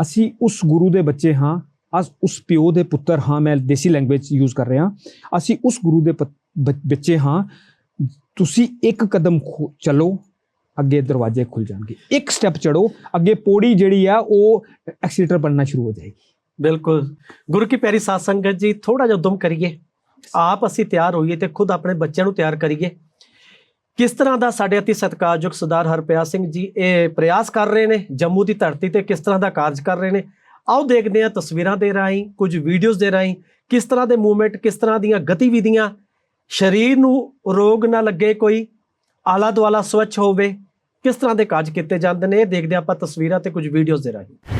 ਅਸੀਂ ਉਸ ਗੁਰੂ ਦੇ ਬੱਚੇ ਹਾਂ ਅਸ ਉਸ ਪਿਓ ਦੇ ਪੁੱਤਰ ਹਾਂ ਮੈਂ ਦੇਸੀ ਲੈਂਗੁਏਜ ਯੂਜ਼ ਕਰ ਰਿਹਾ ਅਸੀਂ ਉਸ ਗੁਰੂ ਦੇ ਪ- ਬ- ਬੱਚੇ ਹਾਂ ਤੁਸੀਂ ਇੱਕ ਕਦਮ ਖੋ- ਚੱਲੋ ਅੱਗੇ ਦਰਵਾਜ਼ੇ ਖੁੱਲ ਜਾਣਗੇ ਇੱਕ ਸਟੈਪ ਚੜੋ ਅੱਗੇ ਪੌੜੀ ਜਿਹੜੀ ਆ ਉਹ ਐਕਸੀਲੇਟਰ ਬਣਨਾ ਸ਼ੁਰੂ ਹੋ ਜਾਏਗੀ ਬਿਲਕੁਲ ਗੁਰੂ ਕੀ ਪਿਆਰੀ ਸਾਧ ਸੰਗਤ ਜੀ ਥੋੜਾ ਜਿਹਾ ਉਦਮ ਕਰੀਏ ਆਪ ਅਸੀਂ ਤਿਆਰ ਹੋਈਏ ਤੇ ਖੁਦ ਆਪਣੇ ਬੱਚਿਆਂ ਨੂੰ ਤਿਆਰ ਕਰੀਏ ਕਿਸ ਤਰ੍ਹਾਂ ਦਾ ਸਾਡੇ ਅਤੀ ਸਤਿਕਾਰਯੋਗ ਸਰਦਾਰ ਹਰਪਿਆ ਸਿੰਘ ਜੀ ਇਹ ਪ੍ਰਯਾਸ ਕਰ ਰਹੇ ਨੇ, ਜੰਮੂ ਦੀ ਧਰਤੀ ਤੇ ਕਿਸ ਤਰ੍ਹਾਂ ਦਾ ਕਾਰਜ ਕਰ ਰਹੇ ਨੇ? ਆਓ ਦੇਖਦੇ ਹਾਂ ਤਸਵੀਰਾਂ ਦੇ ਰਾਹੀਂ, ਕੁਝ ਵੀਡੀਓਜ਼ ਦੇ ਰਾਹੀਂ ਕਿਸ ਤਰ੍ਹਾਂ ਦੇ ਮੂਵਮੈਂਟ ਕਿਸ ਤਰ੍ਹਾਂ ਦੀਆਂ ਗਤੀਵਿਧੀਆਂ ਸਰੀਰ ਨੂੰ ਰੋਗ ਨਾ ਲੱਗੇ ਕੋਈ ਆਲਾ ਦੁਆਲਾ ਸਵੱਛ ਹੋਵੇ, ਕਿਸ ਤਰ੍ਹਾਂ ਦੇ ਕਾਰਜ ਕੀਤੇ ਜਾਂਦੇ ਨੇ, ਇਹ ਦੇਖਦੇ ਹਾਂ ਆਪਾਂ ਤਸਵੀਰਾਂ ਤੇ ਕੁਝ ਵੀਡੀਓਜ਼ ਦੇ ਰਾਹੀਂ।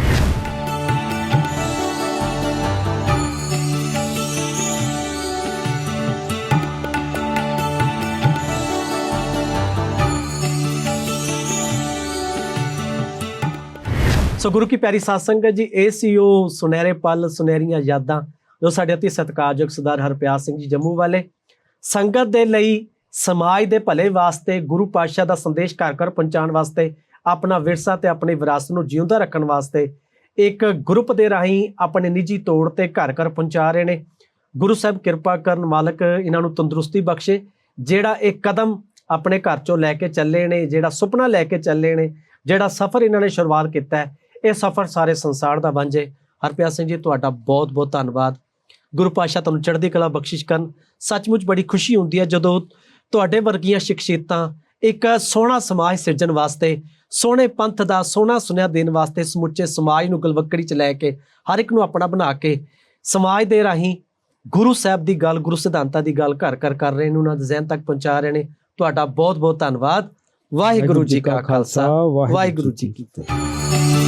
ਸੋ ਗੁਰੂ ਕੀ ਪਿਆਰੀ ਸਾਧ ਸੰਗਤ ਜੀ, ਇਹ ਸੀ ਉਹ ਸੁਨਹਿਰੇ ਪਲ, ਸੁਨਹਿਰੀਆਂ ਯਾਦਾਂ ਜੋ ਸਾਡੇ ਅਤੀ ਸਤਿਕਾਰਯੋਗ ਸਰਦਾਰ ਹਰਪਿਆਸ ਸਿੰਘ ਜੀ ਜੰਮੂ ਵਾਲੇ। ਸੰਗਤ ਦੇ ਲਈ, ਸਮਾਜ ਦੇ ਭਲੇ ਵਾਸਤੇ, ਗੁਰੂ ਪਾਤਸ਼ਾਹ ਦਾ ਸੰਦੇਸ਼ ਘਰ ਘਰ ਪਹੁੰਚਾਉਣ ਵਾਸਤੇ, ਆਪਣਾ ਵਿਰਸਾ ਤੇ ਆਪਣੀ ਵਿਰਾਸਤ ਨੂੰ ਜਿਉਂਦਾ ਰੱਖਣ ਵਾਸਤੇ, ਇੱਕ ਗਰੁੱਪ ਦੇ ਰਾਹੀਂ ਆਪਣੇ ਨਿੱਜੀ ਤੌਰ ਤੇ ਘਰ ਘਰ ਪਹੁੰਚਾ ਰਹੇ ਨੇ। ਗੁਰੂ ਸਾਹਿਬ ਕਿਰਪਾ ਕਰਨ ਮਾਲਕ ਇਹਨਾਂ ਨੂੰ ਤੰਦਰੁਸਤੀ ਬਖਸ਼ੇ, ਜਿਹੜਾ ਇਹ ਕਦਮ ਆਪਣੇ ਘਰ ਚੋਂ ਲੈ ਕੇ ਚੱਲੇ ਨੇ, ਜਿਹੜਾ ਸੁਪਨਾ ਲੈ ਕੇ ਚੱਲੇ ਨੇ, ਜਿਹੜਾ ਸਫ਼ਰ ਇਹਨਾਂ ਨੇ ਸ਼ੁਰੂਆਤ ਕੀਤਾ ਹੈ ਇਹ ਸਫ਼ਰ ਸਾਰੇ ਸੰਸਾਰ ਦਾ ਬਣ ਜੇ ਹਰਪਿਆਰ ਸਿੰਘ ਜੀ ਤੁਹਾਡਾ ਬਹੁਤ ਬਹੁਤ ਧੰਨਵਾਦ। ਗੁਰੂ ਪਾਤਸ਼ਾਹ ਤੁਹਾਨੂੰ ਚੜ੍ਹਦੀ ਕਲਾ ਬਖਸ਼ਿਸ਼ ਕਰਨ। ਸੱਚਮੁੱਚ ਬੜੀ ਖੁਸ਼ੀ ਹੁੰਦੀ ਹੈ ਜਦੋਂ ਤੁਹਾਡੇ ਵਰਗੀਆਂ ਸ਼ਖਸੀਅਤਾਂ ਇੱਕ ਸੋਹਣਾ ਸਮਾਜ ਸਿਰਜਣ ਵਾਸਤੇ ਸੋਹਣੇ ਪੰਥ ਦਾ ਸੋਹਣਾ ਸੁਨੇਹਾ ਦੇਣ ਵਾਸਤੇ ਸਮੁੱਚੇ ਸਮਾਜ ਨੂੰ ਗਲਵੱਕੜੀ 'ਚ ਲੈ ਕੇ ਹਰ ਇੱਕ ਨੂੰ ਆਪਣਾ ਬਣਾ ਕੇ ਸਮਾਜ ਦੇ ਰਾਹੀਂ ਗੁਰੂ ਸਾਹਿਬ ਦੀ ਗੱਲ ਗੁਰੂ ਸਿਧਾਂਤਾਂ ਦੀ ਗੱਲ ਘਰ ਘਰ ਕਰ ਰਹੇ ਨੇ ਉਹਨਾਂ ਦੇ ਜ਼ਿਹਨ ਤੱਕ ਪਹੁੰਚਾ ਰਹੇ ਨੇ। ਤੁਹਾਡਾ ਬਹੁਤ ਬਹੁਤ ਧੰਨਵਾਦ। ਵਾਹਿਗੁਰੂ ਜੀ ਕਾ ਖਾਲਸਾ। ਵਾਹਿਗੁਰੂ ਜੀ ਕੀ ਫਤਿਹ।